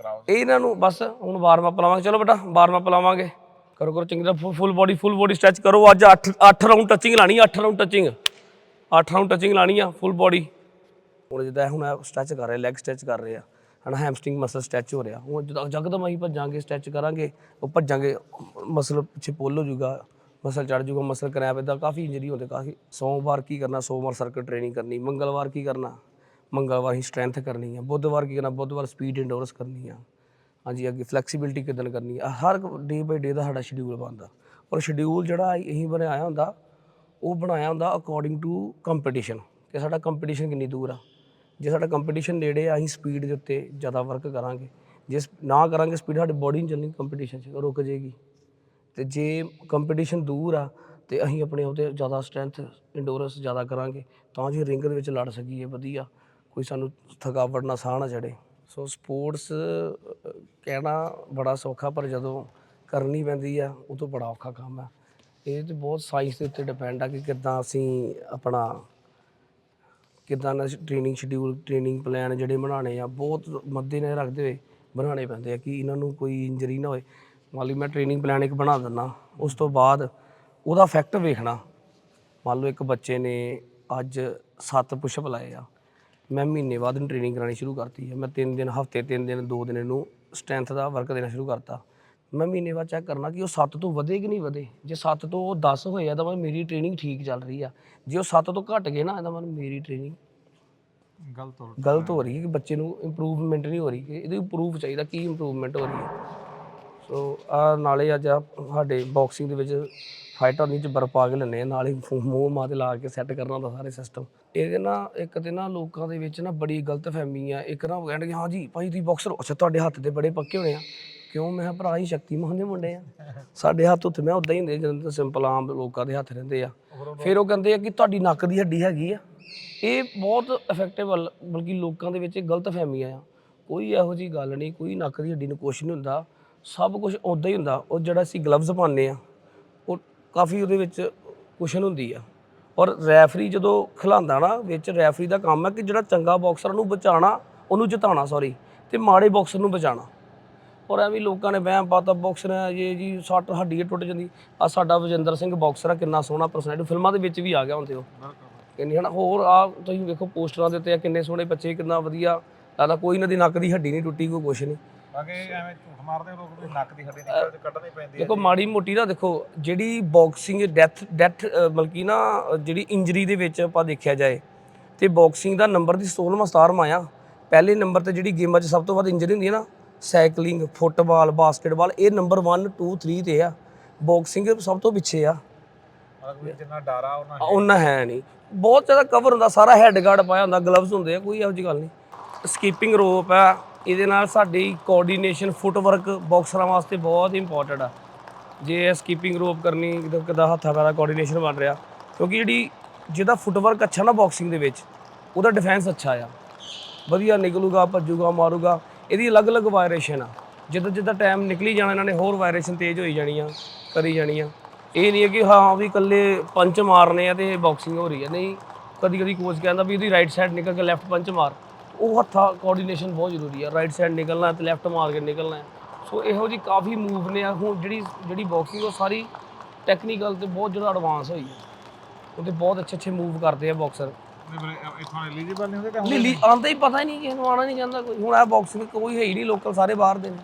ਕਰਾਓ ਇਹ ਇਹਨਾਂ ਨੂੰ ਬਸ ਹੁਣ ਵਾਰਮ ਅਪ ਲਾਵਾਂਗੇ। ਚਲੋ ਬੇਟਾ ਵਾਰਮ ਅਪ ਲਾਵਾਂਗੇ। ਕਰੋ ਕਰੋ, ਚੰਗੀ ਤਰ੍ਹਾਂ full body full body stretch ਕਰੋ। ਅੱਜ 8 8 ਰਾਉਂਡ ਟੱਚਿੰਗ ਲਾਣੀ 8 ਰਾਉਂਡ ਟੱਚਿੰਗ 8 ਰਾਉਂਡ ਟੱਚਿੰਗ ਲਾਣੀ ਆ ਫੁੱਲ ਬੋਡੀ ਹੁਣ ਜਿੱਦਾਂ ਹੁਣ ਸਟ੍ਰੈਚ ਕਰ ਰਹੇ ਲੈਗ ਸਟ੍ਰੈਚ ਕਰ ਰਹੇ ਆ। ਹਨਾ ਹੈਮਸਟ੍ਰਿੰਗ ਮਸਲ ਸਟ੍ਰੈਚ ਹੋ ਰਿਹਾ। ਹੁਣ ਜਦੋਂ ਜਗਦਮ ਅਸੀਂ ਭੱਜਾਂਗੇ ਸਟ੍ਰੈਚ ਕਰਾਂਗੇ, ਉਹ ਭੱਜਾਂਗੇ ਮਸਲ ਪਿੱਛੇ ਪੁੱਲ ਹੋ ਜਾਊਗਾ ਮਸਲ ਚੜ ਜਾਊਗਾ ਮਸਲ ਕਰੈਪ ਇਦਾਂ ਕਾਫੀ ਇੰਜਰੀ ਹੁੰਦੇ, ਕਾਫੀ। ਸੋਮਵਾਰ ਕੀ ਕਰਨਾ, ਸੋਮਵਾਰ ਸਰਕਟ ਟ੍ਰੇਨਿੰਗ ਕਰਨੀ, ਮੰਗਲਵਾਰ ਕੀ ਕਰਨਾ। ਮੰਗਲਵਾਰ ਹੀ ਸਟਰੈਂਥ ਕਰਨੀ ਆ। ਬੁੱਧਵਾਰ ਕੀ ਕਰਨਾ, ਬੁੱਧਵਾਰ ਸਪੀਡ ਇੰਡੋਰਸ ਕਰਨੀ ਆ। ਹਾਂਜੀ, ਅੱਗੇ ਫਲੈਕਸੀਬਿਲਟੀ ਕਿਦਾਂ ਕਰਨੀ ਆ। ਹਰ ਡੇ ਬਾਈ ਡੇ ਦਾ ਸਾਡਾ ਸ਼ਡਿਊਲ ਬਣਦਾ। ਔਰ ਸ਼ਡਿਊਲ ਜਿਹੜਾ ਅਸੀਂ ਬਣਾਇਆ ਹੁੰਦਾ, ਉਹ ਬਣਾਇਆ ਹੁੰਦਾ ਅਕੋਰਡਿੰਗ ਟੂ ਕੰਪੀਟੀਸ਼ਨ ਕਿ ਸਾਡਾ ਕੰਪੀਟੀਸ਼ਨ ਕਿੰਨੀ ਦੂਰ ਆ। ਜੇ ਸਾਡਾ ਕੰਪੀਟੀਸ਼ਨ ਨੇੜੇ ਆ, ਅਸੀਂ ਸਪੀਡ ਦੇ ਉੱਤੇ ਜ਼ਿਆਦਾ ਵਰਕ ਕਰਾਂਗੇ। ਜੇ ਨਾ ਕਰਾਂਗੇ ਸਪੀਡ ਸਾਡੀ ਬੋਡੀ ਨਹੀਂ ਚੱਲਣੀ ਕੰਪੀਟੀਸ਼ਨ 'ਚ, ਰੁਕ ਜਾਏਗੀ ਤੇ ਜੇ ਕੰਪੀਟੀਸ਼ਨ ਦੂਰ ਆ, ਤੇ ਅਸੀਂ ਆਪਣੇ ਉਹਤੇ ਜ਼ਿਆਦਾ ਸਟਰੈਂਥ ਇੰਡੋਰੈਂਸ ਜ਼ਿਆਦਾ ਕਰਾਂਗੇ, ਤਾਂ ਜੀ ਰਿੰਗ ਦੇ ਵਿੱਚ ਲੜ ਸਕੀਏ, ਵਧੀਆ। ਕੋਈ ਸਾਨੂੰ ਥਕਾਵਟ ਨਾ ਸਾਹ ਨਾ ਚੜੇ ਸੋ ਸਪੋਰਟਸ ਕਹਿਣਾ ਬੜਾ ਸੌਖਾ, ਪਰ ਜਦੋਂ ਕਰਨੀ ਪੈਂਦੀ ਆ, ਉਹ ਤੋਂ ਬੜਾ ਔਖਾ ਕੰਮ ਆ। ਇਹ ਤੇ ਬਹੁਤ ਸਾਇੰਸ ਦੇ ਉੱਤੇ ਡਿਪੈਂਡ ਆ ਕਿ ਕਿੱਦਾਂ ਅਸੀਂ ਆਪਣਾ, ਕਿੱਦਾਂ ਦਾ ਟ੍ਰੇਨਿੰਗ ਸ਼ਡਿਊਲ ਟ੍ਰੇਨਿੰਗ ਪਲਾਨ ਜਿਹੜੇ ਬਣਾਉਣੇ ਆ, ਬਹੁਤ ਮੱਦੇ ਨਜ਼ਰ ਰੱਖਦੇ ਹੋਏ ਬਣਾਉਣੇ ਪੈਂਦੇ ਆ ਕਿ ਇਹਨਾਂ ਨੂੰ ਕੋਈ ਇੰਜਰੀ ਨਾ ਹੋਏ। ਮੰਨ ਲਓ ਮੈਂ ਟ੍ਰੇਨਿੰਗ ਪਲਾਨ ਇੱਕ ਬਣਾ ਦਿੰਦਾ, ਉਸ ਤੋਂ ਬਾਅਦ ਉਹਦਾ ਇਫੈਕਟ ਵੇਖਣਾ। ਮੰਨ ਲਓ ਇੱਕ ਬੱਚੇ ਨੇ ਅੱਜ 7 ਪੁਸ਼ਅਪ ਲਾਏ ਆ। ਮੈਂ ਮਹੀਨੇ ਬਾਅਦ ਇਹਨੂੰ ਟ੍ਰੇਨਿੰਗ ਕਰਾਣੀ ਸ਼ੁਰੂ ਕਰਤੀ ਹੈ। ਮੈਂ 3 ਦਿਨ ਹਫ਼ਤੇ 3 ਦਿਨ 2 ਦਿਨ ਇਹਨੂੰ ਸਟਰੈਂਥ ਦਾ ਵਰਕ ਦੇਣਾ ਸ਼ੁਰੂ ਕਰਤਾ। ਮੈਂ ਮਹੀਨੇ ਬਾਅਦ ਚੈੱਕ ਕਰਨਾ ਕਿ ਉਹ 7 ਤੋਂ ਵਧੇ ਕਿ ਨਹੀਂ ਵਧੇ। ਜੇ 7 ਤੋਂ ਉਹ 10 ਹੋਏ ਆ ਤਾਂ ਮੈਂ ਮੇਰੀ ਟ੍ਰੇਨਿੰਗ ਠੀਕ ਚੱਲ ਰਹੀ ਆ। ਜੇ ਉਹ 7 ਤੋਂ ਘਟ ਗਏ ਨਾ ਇਹਦਾ ਮਤਲਬ ਮੇਰੀ ਟ੍ਰੇਨਿੰਗ ਗਲਤ ਹੋ ਗਲਤ ਹੋ ਰਹੀ ਹੈ ਕਿ ਬੱਚੇ ਨੂੰ ਇੰਪਰੂਵਮੈਂਟ ਨਹੀਂ ਹੋ ਰਹੀ ਕਿ ਇਹਦੀ ਇੰਪਰੂਵ ਚਾਹੀਦਾ ਕੀ ਇੰਪਰੂਵਮੈਂਟ ਹੋ ਰਹੀ ਹੈ। ਸੋ ਆ ਨਾਲੇ ਅੱਜ ਸਾਡੇ ਬਾਕਸਿੰਗ ਦੇ ਵਿੱਚ ਫਾਈਟਰ ਨਹੀਂ ਚ ਬਰਫ ਪਾ ਕੇ ਲੈਣੇ ਨਾਲ ਹੀ ਫੂ- ਮੂੰਹ ਮਾਂ ਤੇ ਲਾ ਕੇ ਸੈੱਟ ਕਰਨਾ ਹੁੰਦਾ ਸਾਰੇ ਸਿਸਟਮ ਇਹਦੇ ਨਾ, ਇੱਕ ਤੇ ਨਾ ਲੋਕਾਂ ਦੇ ਵਿੱਚ ਨਾ ਬੜੀ ਗਲਤ ਫਹਿਮੀ ਆ। ਇੱਕ ਨਾ ਉਹ ਕਹਿਣਗੇ ਹਾਂ ਜੀ, ਭਾਈ ਤੁਸੀਂ ਬਾਕਸਰ ਅੱਛਾ, ਤੁਹਾਡੇ ਹੱਥ ਤੇ ਬੜੇ ਪੱਕੇ ਹੋਣੇ ਆ। ਕਿਉਂ? ਮੈਂ ਕਿਹਾ, ਭਰਾ ਹੀ ਸ਼ਕਤੀਮਾਨ ਦੇ ਮੁੰਡੇ ਆ। ਸਾਡੇ ਹੱਥ ਉੱਤੇ ਮੈਂ ਉਦਾਂ ਹੀ ਹੁੰਦੇ ਜਦੋਂ ਸਿੰਪਲ ਆਮ ਲੋਕਾਂ ਦੇ ਹੱਥ ਰਹਿੰਦੇ ਆ। ਫਿਰ ਉਹ ਕਹਿੰਦੇ ਆ ਕਿ ਤੁਹਾਡੀ ਨੱਕ ਦੀ ਹੱਡੀ ਹੈਗੀ ਆ। ਇਹ ਬਹੁਤ ਇਫੈਕਟਿਵ ਬਲਕਿ ਲੋਕਾਂ ਦੇ ਵਿੱਚ ਇਹ ਗਲਤ ਫਹਿਮੀਆਂ ਆ। ਕੋਈ ਇਹੋ ਜੀ ਗੱਲ ਨਹੀਂ, ਕੋਈ ਨੱਕ ਦੀ ਹੱਡੀ ਨੂੰ ਕੁਛ ਨਹੀਂ ਹੁੰਦਾ। ਸਭ ਕੁਝ ਉਦਾਂ ਹੀ ਹੁੰਦਾ। ਉਹ ਜਿਹੜਾ ਅਸੀਂ ਗਲਵਜ਼ ਪਾਉਂਦੇ ਆ ਕਾਫੀ ਉਹਦੇ ਵਿੱਚ ਕੁਸ਼ਨ ਹੁੰਦੀ ਆ। ਔਰ ਰੈਫਰੀ ਜਦੋਂ ਖਿਲਾਉਂਦਾ ਨਾ, ਵਿੱਚ ਰੈਫਰੀ ਦਾ ਕੰਮ ਹੈ ਕਿ ਜਿਹੜਾ ਚੰਗਾ ਬਾਕਸਰ ਨੂੰ ਬਚਾਉਣਾ ਉਹਨੂੰ ਜਿਤਾਉਣਾ ਸੌਰੀ ਤੇ ਮਾੜੇ ਬਾਕਸਰ ਨੂੰ ਬਚਾਉਣਾ। ਔਰ ਐਵੇਂ ਲੋਕਾਂ ਨੇ ਵਹਿਮ ਪਾਤਾ ਬਾਕਸਰ ਹੈ ਇਹ ਜੀ ਸੱਟ ਹੱਡੀ ਟੁੱਟ ਜਾਂਦੀ। ਆ ਸਾਡਾ ਵਜਿੰਦਰ ਸਿੰਘ ਬਾਕਸਰ ਆ, ਕਿੰਨਾ ਸੋਹਣਾ ਪਰਸਨੈਲਿਟੀ ਫਿਲਮਾਂ ਦੇ ਵਿੱਚ ਵੀ ਆ ਗਿਆ ਹੁੰਦੇ ਉਹ। ਕਿੰਨੀ ਹਨਾ, ਹੋਰ ਆ ਤੁਸੀਂ ਵੇਖੋ ਪੋਸਟਰਾਂ ਦੇ ਉੱਤੇ ਆ, ਕਿੰਨੇ ਸੋਹਣੇ ਬੱਚੇ, ਕਿੰਨਾ ਵਧੀਆ ਲੱਗਦਾ ਕੋਈ ਇਹਨਾਂ ਦੀ ਨੱਕ ਦੀ ਹੱਡੀ ਨਹੀਂ ਟੁੱਟੀ, ਕੋਈ ਕੁਛ ਨਹੀਂ। ਬਾਕੀ ਐਵੇਂ ਝੂਠ ਮਾਰਦੇ ਲੋਕ ਵੀ ਨੱਕ ਦੀ ਹੱਡੀ ਨਿਕਲ ਕੱਢਣੀ ਪੈਂਦੀ ਹੈ ਦੇਖੋ ਮਾੜੀ ਮੋਟੀ ਨਾ ਦੇਖੋ ਜਿਹੜੀ ਬਾਕਸਿੰਗ ਡੈਥ ਡੈਥ ਮਤਲਬ ਕਿ ਨਾ ਜਿਹੜੀ ਇੰਜਰੀ ਦੇ ਵਿੱਚ ਆਪਾਂ ਦੇਖਿਆ ਜਾਏ ਤੇ ਬਾਕਸਿੰਗ ਦਾ ਨੰਬਰ ਦੀ 16ਵਾਂ ਸਟਾਰ ਮਾਇਆ। ਪਹਿਲੇ ਨੰਬਰ ਤੇ ਜਿਹੜੀ ਗੇਮਾਂ 'ਚ ਸਭ ਤੋਂ ਵੱਧ ਇੰਜਰੀ ਹੁੰਦੀ ਹੈ ਨਾ ਸਾਈਕਲਿੰਗ ਫੁੱਟਬਾਲ ਬਾਸਕਟਬਾਲ ਇਹ ਨੰਬਰ 1 2 3 ਤੇ ਆ। ਬਾਕਸਿੰਗ ਸਭ ਤੋਂ ਪਿੱਛੇ ਆ। ਜਿੰਨਾ ਡਰ ਉਹਨਾਂ ਉਹਨਾਂ ਹੈ। ਨਹੀਂ ਬਹੁਤ ਜ਼ਿਆਦਾ ਕਵਰ ਹੁੰਦਾ ਸਾਰਾ ਹੈਡ ਗਾਰਡ ਪਾਇਆ ਹੁੰਦਾ ਗਲਵਜ਼ ਹੁੰਦੇ ਆ ਕੋਈ ਇਹੋ ਜਿਹੀ ਗੱਲ ਨਹੀਂ ਸਕੀਪਿੰਗ ਰੋਪ ਆ। ਇਹਦੇ ਨਾਲ ਸਾਡੀ ਕੋਆਰਡੀਨੇਸ਼ਨ ਫੁੱਟਵਰਕ ਬਾਕਸਰਾਂ ਵਾਸਤੇ ਬਹੁਤ ਇੰਪੋਰਟੈਂਟ ਆ। ਜੇ ਇਹ ਸਕੀਪਿੰਗ ਰੋਪ ਕਰਨੀ ਕਿਦਾਂ ਕਿਦਾਂ ਹੱਥਾਂ ਦਾ ਕੋਆਰਡੀਨੇਸ਼ਨ ਬਣ ਰਿਹਾ। ਕਿਉਂਕਿ ਜਿਹੜੀ ਜਿਹਦਾ ਫੁੱਟਵਰਕ ਅੱਛਾ ਨਾ ਬਾਕਸਿੰਗ ਦੇ ਵਿੱਚ, ਉਹਦਾ ਡਿਫੈਂਸ ਅੱਛਾ ਆ। ਵਧੀਆ ਨਿਕਲੂਗਾ, ਭੱਜੂਗਾ, ਮਾਰੂਗਾ, ਇਹਦੀ ਅਲੱਗ-ਅਲੱਗ ਵਾਇਰੇਸ਼ਨ ਆ। ਜਿੱਦਾਂ ਜਿੱਦਾਂ ਟਾਈਮ ਨਿਕਲੀ ਜਾਣਾ, ਇਹਨਾਂ ਨੇ ਹੋਰ ਵਾਇਰੇਸ਼ਨ ਤੇਜ਼ ਹੋਈ ਜਾਣੀ ਆ, ਕਰੀ ਜਾਣੀ ਆ। ਇਹ ਨਹੀਂ ਹੈ ਕਿ ਹਾਂ ਵੀ ਇਕੱਲੇ ਪੰਚ ਮਾਰਨੇ ਆ ਤੇ ਬਾਕਸਿੰਗ ਹੋ ਰਹੀ ਹੈ ਨਹੀਂ ਕਦੀ ਕਦੀ ਕੋਚ ਕਹਿੰਦਾ ਵੀ ਇਹਦੀ ਰਾਈਟ ਸਾਈਡ ਨਿਕਲ ਕੇ ਲੈਫਟ ਪੰਚ ਮਾਰ। ਉਹ ਹੱਥਾਂ ਕੋਆਰਡੀਨੇਸ਼ਨ ਬਹੁਤ ਜ਼ਰੂਰੀ ਹੈ ਰਾਈਟ ਸਾਈਡ ਨਿਕਲਣਾ ਤੇ ਲੈਫਟ ਮਾਰ ਕੇ ਨਿਕਲਣਾ। ਸੋ ਇਹੋ ਜੀ ਕਾਫੀ ਮੂਵ ਨੇ ਆ। ਹੁਣ ਜਿਹੜੀ ਜਿਹੜੀ ਬਾਕਸਿੰਗ ਉਹ ਸਾਰੀ ਟੈਕਨੀਕਲ ਤੇ ਬਹੁਤ ਜ਼ਿਆਦਾ ਐਡਵਾਂਸ ਹੋਈ ਹੈ ਉਹਦੇ ਬਹੁਤ ਅੱਛੇ ਅੱਛੇ ਮੂਵ ਕਰਦੇ ਆ ਬਾਕਸਰ ਇਥੋਂ ਐਲੀਜੀਬਲ ਨਹੀਂ ਹੁੰਦੇ ਕਿ ਲੀਲੀ ਹੀ ਪਤਾ ਹੀ ਨਹੀਂ ਕਿਸੇ ਨੂੰ ਆਣਾ ਨਹੀਂ ਜਾਂਦਾ ਕੋਈ। ਹੁਣ ਇਹ ਬਾਕਸਿੰਗ ਕੋਈ ਹੈ ਹੀ ਨਹੀਂ ਲੋਕਲ ਸਾਰੇ ਬਾਹਰ ਦੇ ਨੇ।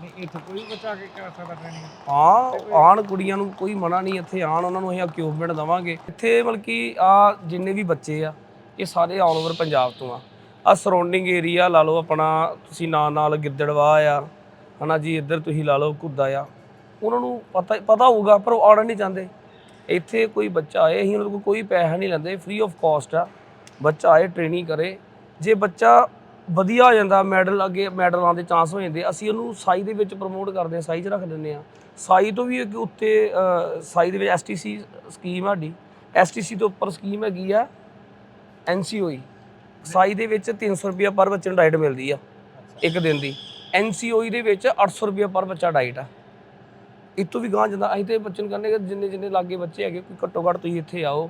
ਨਹੀਂ ਇੱਥੇ ਕੋਈ ਬੱਚਾ ਆ ਕੇ ਕਰ ਸਕਦਾ ਟ੍ਰੇਨਿੰਗ ਹਾਂ ਆਣ ਕੁੜੀਆਂ ਨੂੰ ਕੋਈ ਮਨਾ ਨਹੀਂ ਇੱਥੇ ਆਣ ਉਹਨਾਂ ਨੂੰ ਅਸੀਂ ਇਕਵਿਪਮੈਂਟ ਦਵਾਂਗੇ। ਇੱਥੇ ਮਤਲਬ ਕਿ ਆ ਜਿੰਨੇ ਵੀ ਬੱਚੇ ਆ ਇਹ ਸਾਰੇ ਆਲ ਓਵਰ ਪੰਜਾਬ ਤੋਂ ਆ। ਆ ਸਰਾਊਂਡਿੰਗ ਏਰੀਆ ਲਾ ਲਓ ਆਪਣਾ, ਤੁਸੀਂ ਨਾਲ ਨਾਲ ਗਿੱਦੜਵਾ ਆ, ਹਨਾ ਜੀ, ਇੱਧਰ ਤੁਸੀਂ ਲਾ ਲਓ ਘੁੱਦਾ ਆ। ਉਹਨਾਂ ਨੂੰ ਪਤਾ ਪਤਾ ਹੋਊਗਾ, ਪਰ ਉਹ ਆਉਣਾ ਨਹੀਂ ਚਾਹੁੰਦੇ ਇੱਥੇ ਕੋਈ ਬੱਚਾ ਆਏ, ਅਸੀਂ ਉਹਨਾਂ ਕੋਲ ਕੋਈ ਪੈਸਾ ਨਹੀਂ ਲੈਂਦੇ ਫ੍ਰੀ ਆਫ ਕਾਸਟ ਆ। ਬੱਚਾ ਆਏ ਟ੍ਰੇਨਿੰਗ ਕਰੇ। ਜੇ ਬੱਚਾ ਵਧੀਆ ਹੋ ਜਾਂਦਾ ਮੈਡਲ ਅੱਗੇ ਮੈਡਲ ਆਉਣ ਦੇ ਚਾਂਸ ਹੋ ਜਾਂਦੇ, ਅਸੀਂ ਉਹਨੂੰ ਸਾਈ ਦੇ ਵਿੱਚ ਪ੍ਰਮੋਟ ਕਰਦੇ ਹਾਂ, ਸਾਈ 'ਚ ਰੱਖ ਦਿੰਦੇ ਆ ਸਾਈ ਤੋਂ ਵੀ ਅੱਗੇ ਉੱਤੇ ਸਾਈ ਦੇ ਵਿੱਚ ਐਸਟੀਸੀ ਸਕੀਮ ਸਾਡੀ। ਐਸਟੀਸੀ ਤੋਂ ਉੱਪਰ ਸਕੀਮ ਹੈਗੀ ਆ ਐਨਸੀਓਈ ਸਾਈ ਦੇ ਵਿੱਚ 300 ਰੁਪਏ ਪਰ ਬੱਚੇ ਨੂੰ ਡਾਈਟ ਮਿਲਦੀ ਆ ਇੱਕ ਦਿਨ ਦੀ। ਐਨਸੀਓਈ ਦੇ ਵਿੱਚ 800 ਰੁਪਏ ਪਰ ਬੱਚਾ ਡਾਈਟ ਆ। ਇਹ ਤੋਂ ਵੀ ਗਾਂ ਜਾਂਦਾ ਅਸੀਂ ਤੇ ਬੱਚੇ ਨੂੰ ਕਹਿੰਦੇ ਕਿ ਜਿੰਨੇ ਜਿੰਨੇ ਲਾਗੇ ਬੱਚੇ ਹੈਗੇ ਕੋਈ ਘੱਟੋ ਘੱਟ ਤੁਸੀਂ ਇੱਥੇ ਆਓ।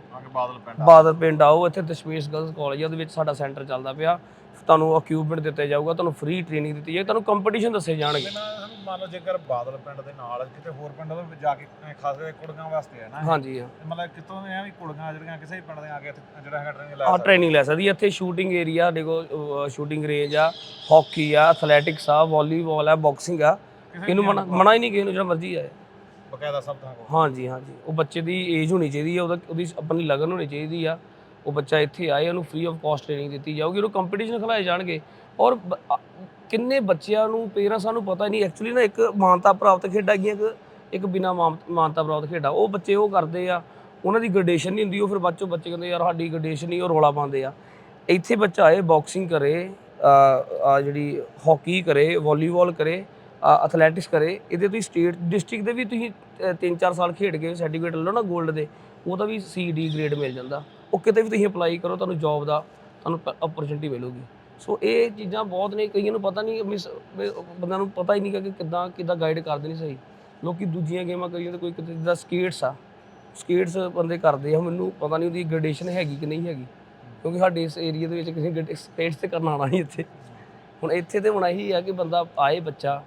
ਬਾਦਲ ਪਿੰਡ ਆਓ ਇੱਥੇ ਦਸ਼ਮੇਸ਼ ਗਰਲਸ ਕਾਲਜ ਆ ਉਹਦੇ ਵਿੱਚ ਸਾਡਾ ਸੈਂਟਰ ਚੱਲਦਾ ਪਿਆ। ਤੁਹਾਨੂੰ ਇਕਵਿਪਮੈਂਟ ਦਿੱਤੇ ਜਾਊਗਾ ਤੁਹਾਨੂੰ ਫ੍ਰੀ ਟ੍ਰੇਨਿੰਗ ਦਿੱਤੀ ਜਾਏਗੀ ਤੁਹਾਨੂੰ ਕੰਪੀਟੀਸ਼ਨ ਦੱਸੇ ਜਾਣਗੇ। ਸਾਨੂੰ ਮੰਨ ਲਓ ਜੇਕਰ ਬਾਦਲ ਪਿੰਡ ਦੇ ਨਾਲ ਕਿਤੇ ਹੋਰ ਪਿੰਡ ਵਿੱਚ ਜਾ ਕੇ ਖਾਸ ਕਰਕੇ ਕੁੜੀਆਂ ਵਾਸਤੇ ਹੈ ਨਾ। ਹਾਂਜੀ ਹਾਂ। ਤੇ ਮਤਲਬ ਕਿਤੋਂ ਐ ਵੀ ਕੁੜੀਆਂ ਜਿਹੜੀਆਂ ਕਿਸੇ ਵੀ ਪਿੰਡ ਦੇ ਆ ਕੇ ਇੱਥੇ ਜਿਹੜਾ ਹੈਗਾ ਟ੍ਰੇਨਿੰਗ ਲੈ ਆ ਟ੍ਰੇਨਿੰਗ ਲੈ ਸਕਦੀ ਇੱਥੇ ਸ਼ੂਟਿੰਗ ਏਰੀਆ ਦੇਖੋ ਸ਼ੂਟਿੰਗ ਰੇਂਜ ਆ ਹਾਕੀ ਆ ਐਥਲੈਟਿਕਸ ਆ ਵਾਲੀਬਾਲ ਆ ਬਾਕਸਿੰਗ ਆ। ਇਹਨੂੰ ਮਨਾ ਮਨਾ ਹੀ ਨਹੀਂ ਕਿਸੇ ਨੂੰ ਜਿਹੜਾ ਮਰਜ਼ੀ ਆਏ। ਬਕਾਇਦਾ ਸਭ ਤੋਂ ਕੋਲ। ਹਾਂਜੀ ਹਾਂਜੀ। ਉਹ ਬੱਚੇ ਦੀ ਏਜ ਹੋਣੀ ਚਾਹੀਦੀ ਉਹਦਾ ਉਹਦੀ ਆਪਣੀ ਲਗਨ ਹੋਣੀ ਚਾਹੀਦੀ ਆ। ਉਹ ਬੱਚਾ ਇੱਥੇ ਆਏ, ਉਹਨੂੰ ਫ੍ਰੀ ਆਫ ਕਾਸਟ ਟ੍ਰੇਨਿੰਗ ਦਿੱਤੀ ਜਾਊਗੀ, ਉਹਨੂੰ ਕੰਪੀਟੀਸ਼ਨ ਖਿਲਾਏ ਜਾਣਗੇ। ਔਰ ਕਿੰਨੇ ਬੱਚਿਆਂ ਨੂੰ ਪੇਰੈਂਟਸਾਂ ਨੂੰ ਪਤਾ ਨਹੀਂ ਐਕਚੁਅਲੀ ਨਾ ਇੱਕ ਮਾਨਤਾ ਪ੍ਰਾਪਤ ਖੇਡਾਂ ਗਈਆਂ ਇੱਕ ਇੱਕ ਬਿਨਾ ਮਾਨਤਾ ਪ੍ਰਾਪਤ ਖੇਡਾਂ। ਉਹ ਬੱਚੇ ਉਹ ਕਰਦੇ ਆ, ਉਹਨਾਂ ਦੀ ਗ੍ਰੈਡੇਸ਼ਨ ਨਹੀਂ ਹੁੰਦੀ, ਉਹ ਫਿਰ ਬਾਅਦ ਚੋਂ ਬੱਚੇ ਕਹਿੰਦੇ, ਯਾਰ ਸਾਡੀ ਗ੍ਰੈਡੇਸ਼ਨ ਨਹੀਂ, ਉਹ ਰੋਲਾ ਪਾਉਂਦੇ ਆ। ਇੱਥੇ ਬੱਚਾ ਆਏ ਬਾਕਸਿੰਗ ਕਰੇ ਆ ਜਿਹੜੀ ਹਾਕੀ ਕਰੇ ਵਾਲੀਬਾਲ ਕਰੇ ਐਥਲੈਟਿਕਸ ਕਰੇ, ਇਹਦੇ ਤੁਸੀਂ ਸਟੇਟ ਡਿਸਟ੍ਰਿਕਟ ਦੇ ਵੀ ਤੁਸੀਂ 3-4 ਸਾਲ ਖੇਡ ਕੇ ਸਰਟੀਫਿਕੇਟ ਲਓ ਨਾ 골ਡ ਦੇ ਉਹਦਾ ਵੀ ਸੀ ਡੀ ਗ੍ਰੇਡ ਮਿਲ ਜਾਂਦਾ। ਉਹ ਕਿਤੇ ਵੀ ਤੁਸੀਂ ਅਪਲਾਈ ਕਰੋ, ਤੁਹਾਨੂੰ ਜੌਬ ਦਾ, ਤੁਹਾਨੂੰ ਓਪਰਚੁਨਿਟੀ ਮਿਲੂਗੀ। ਸੋ ਇਹ ਚੀਜ਼ਾਂ ਬਹੁਤ ਨੇ, ਕਈਆਂ ਨੂੰ ਪਤਾ ਨਹੀਂ, ਮਿਸ ਬੰਦਿਆਂ ਨੂੰ ਪਤਾ ਹੀ ਨਹੀਂ ਕਿ ਕਿੱਦਾਂ ਕਿੱਦਾਂ ਗਾਈਡ ਕਰਦੇ ਨਹੀਂ ਸਹੀ। ਲੋਕੀ ਦੂਜੀਆਂ ਗੇਮਾਂ ਕਰੀ ਜਾਂਦੇ ਕੋਈ ਕਿਤੇ, ਜਿੱਦਾਂ ਸਕੇਟਸ ਆ। ਸਕੇਟਸ ਬੰਦੇ ਕਰਦੇ ਆ, ਮੈਨੂੰ ਪਤਾ ਨਹੀਂ ਉਹਦੀ ਗ੍ਰੇਡੇਸ਼ਨ ਹੈਗੀ ਕਿ ਨਹੀਂ ਹੈਗੀ। ਕਿਉਂਕਿ ਸਾਡੇ ਇਸ ਏਰੀਆ ਦੇ ਵਿੱਚ ਕਿਸੇ ਸਕੇਟਸ ਤੇ ਕਰਨ ਆਉਣਾ ਨਹੀਂ ਇੱਥੇ। ਹੁਣ ਇੱਥੇ ਤੇ ਹੁਣ ਇਹੀ ਆ ਕਿ ਬੰਦਾ ਆਏ ਬੱਚਾ,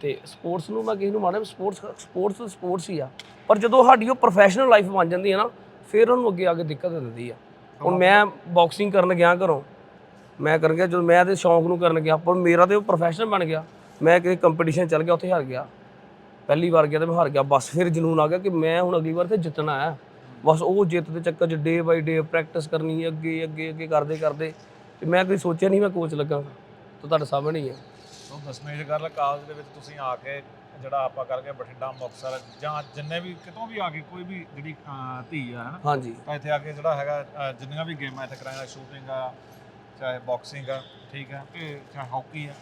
ਤੇ ਸਪੋਰਟਸ ਨੂੰ ਮੈਂ ਕਿਸੇ ਨੂੰ ਮਾੜਾ ਸਪੋਰਟਸ ਸਪੋਰਟਸ ਸਪੋਰਟਸ ਹੀ ਆ। ਪਰ ਜਦੋਂ ਸਾਡੀ ਉਹ ਪ੍ਰੋਫੈਸ਼ਨਲ ਲਾਈਫ ਬਣ ਜਾਂਦੀ ਹੈ ਨਾ ਫਿਰ ਉਹਨੂੰ ਅੱਗੇ ਆ ਕੇ ਦਿੱਕਤ ਹੁੰਦੀ ਆ। ਹੁਣ ਮੈਂ ਬਾਕਸਿੰਗ ਕਰਨ ਗਿਆ ਘਰੋਂ ਮੈਂ ਕਰਨ ਗਿਆ ਜਦੋਂ ਮੈਂ ਤੇ ਸ਼ੌਂਕ ਨੂੰ ਕਰਨ ਗਿਆ ਪਰ ਮੇਰਾ ਤੇ ਉਹ ਪ੍ਰੋਫੈਸ਼ਨ ਬਣ ਗਿਆ। ਮੈਂ ਕਿਸੇ ਕੰਪੀਟੀਸ਼ਨ ਚੱਲ ਗਿਆ ਉੱਥੇ ਹਾਰ ਗਿਆ। ਪਹਿਲੀ ਵਾਰ ਗਿਆ ਤੇ ਮੈਂ ਹਾਰ ਗਿਆ। ਬਸ ਫਿਰ ਜਨੂਨ ਆ ਗਿਆ ਕਿ ਮੈਂ ਹੁਣ ਅਗਲੀ ਵਾਰ ਤੇ ਜਿੱਤਣਾ ਹੈ ਬਸ ਉਹ ਜਿੱਤ ਦੇ ਚੱਕਰ 'ਚ ਡੇ ਬਾਈ ਡੇ ਪ੍ਰੈਕਟਿਸ ਕਰਨੀ ਅੱਗੇ ਅੱਗੇ ਅੱਗੇ ਕਰਦੇ ਕਰਦੇ। ਤੇ ਮੈਂ ਕੋਈ ਸੋਚਿਆ ਨਹੀਂ ਮੈਂ ਕੋਚ ਲੱਗਾ। ਤਾਂ ਤੁਹਾਡੇ ਸਾਹਮਣੇ ਹੀ ਹੈ ਸੋ ਦਸਮੇਸ਼ ਗਰਲ ਕਾਲਜ ਦੇ ਵਿੱਚ ਤੁਸੀਂ ਆ ਕੇ ਜਿਹੜਾ ਆਪਾਂ ਕਰਕੇ ਬਠਿੰਡਾ ਮੁਕਤਸਰ ਜਾਂ ਜਿੰਨੇ ਵੀ ਕਿਤੋਂ ਵੀ ਆ ਕੇ ਕੋਈ ਵੀ ਜਿਹੜੀ ਅਹ, ਧੀ ਆ ਹਨਾ? ਹਾਂਜੀ। ਤਾਂ ਇੱਥੇ ਆ ਕੇ ਜਿਹੜਾ ਹੈਗਾ ਅਹ, ਜਿੰਨੀਆਂ ਵੀ ਗੇਮਾਂ ਇੱਥੇ ਕਰਾਈਆਂ ਸ਼ੂਟਿੰਗ ਆ ਚਾਹੇ ਬਾਕਸਿੰਗ ਆ ਠੀਕ ਆ ਕਿ ਚਾਹੇ ਹਾਕੀ ਆ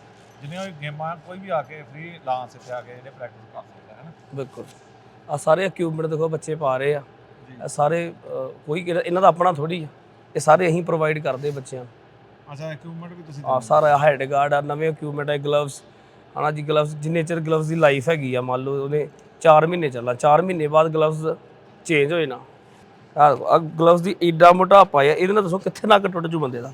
ਜਿੰਨੀਆਂ ਵੀ ਗੇਮਾਂ ਕੋਈ ਵੀ ਆ ਕੇ ਫ੍ਰੀ ਲਾਂਸ ਇੱਥੇ ਆ ਕੇ ਜਿਹੜੇ ਪ੍ਰੈਕਟਿਸ ਕਰ ਸਕਦਾ ਹੈ ਨਾ ਬਿਲਕੁਲ। ਆ ਸਾਰੇ ਇਕਵਿਪਮੈਂਟ ਦੇਖੋ ਬੱਚੇ ਪਾ ਰਹੇ ਆ। ਜੀ। ਇਹ ਸਾਰੇ ਕੋਈ ਕਿਹੜਾ- ਇਹਨਾਂ ਦਾ ਆਪਣਾ ਥੋੜੀ ਆ। ਇਹ ਸਾਰੇ ਅਸੀਂ ਪ੍ਰੋਵਾਈਡ ਕਰਦੇ ਬੱਚਿਆਂ ਨੂੰ। ਅੱਛਾ ਇਕਵਿਪਮੈਂਟ ਵੀ ਤੁਸੀਂ ਆ ਸਾਰਾ ਹੈਡ ਗਾਰਡ ਆ ਨਵੇਂ ਇਕਵਿਪਮੈਂਟ ਹੈ ਗਲਵਸ ਹਨਾ ਜੀ ਗਲਵਸ ਜਿੰਨੇ ਚਿਰ ਗਲਵਸ ਦੀ ਲਾਈਫ ਹੈਗੀ ਆ ਮੰਨ ਲਓ ਉਹਨੇ 4 ਮਹੀਨੇ ਚੱਲਣਾ 4 ਮਹੀਨੇ ਬਾਅਦ ਗਲਵਸ ਚੇਂਜ ਹੋਏ ਨਾ। ਆ ਗਲਵਸ ਦੀ ਏਡਾ ਮੋਟਾਪਾ ਆ ਇਹਦੇ ਨਾਲ ਦੱਸੋ ਕਿੱਥੇ ਨੱਕ ਟੁੱਟ ਜੂ ਬੰਦੇ ਦਾ।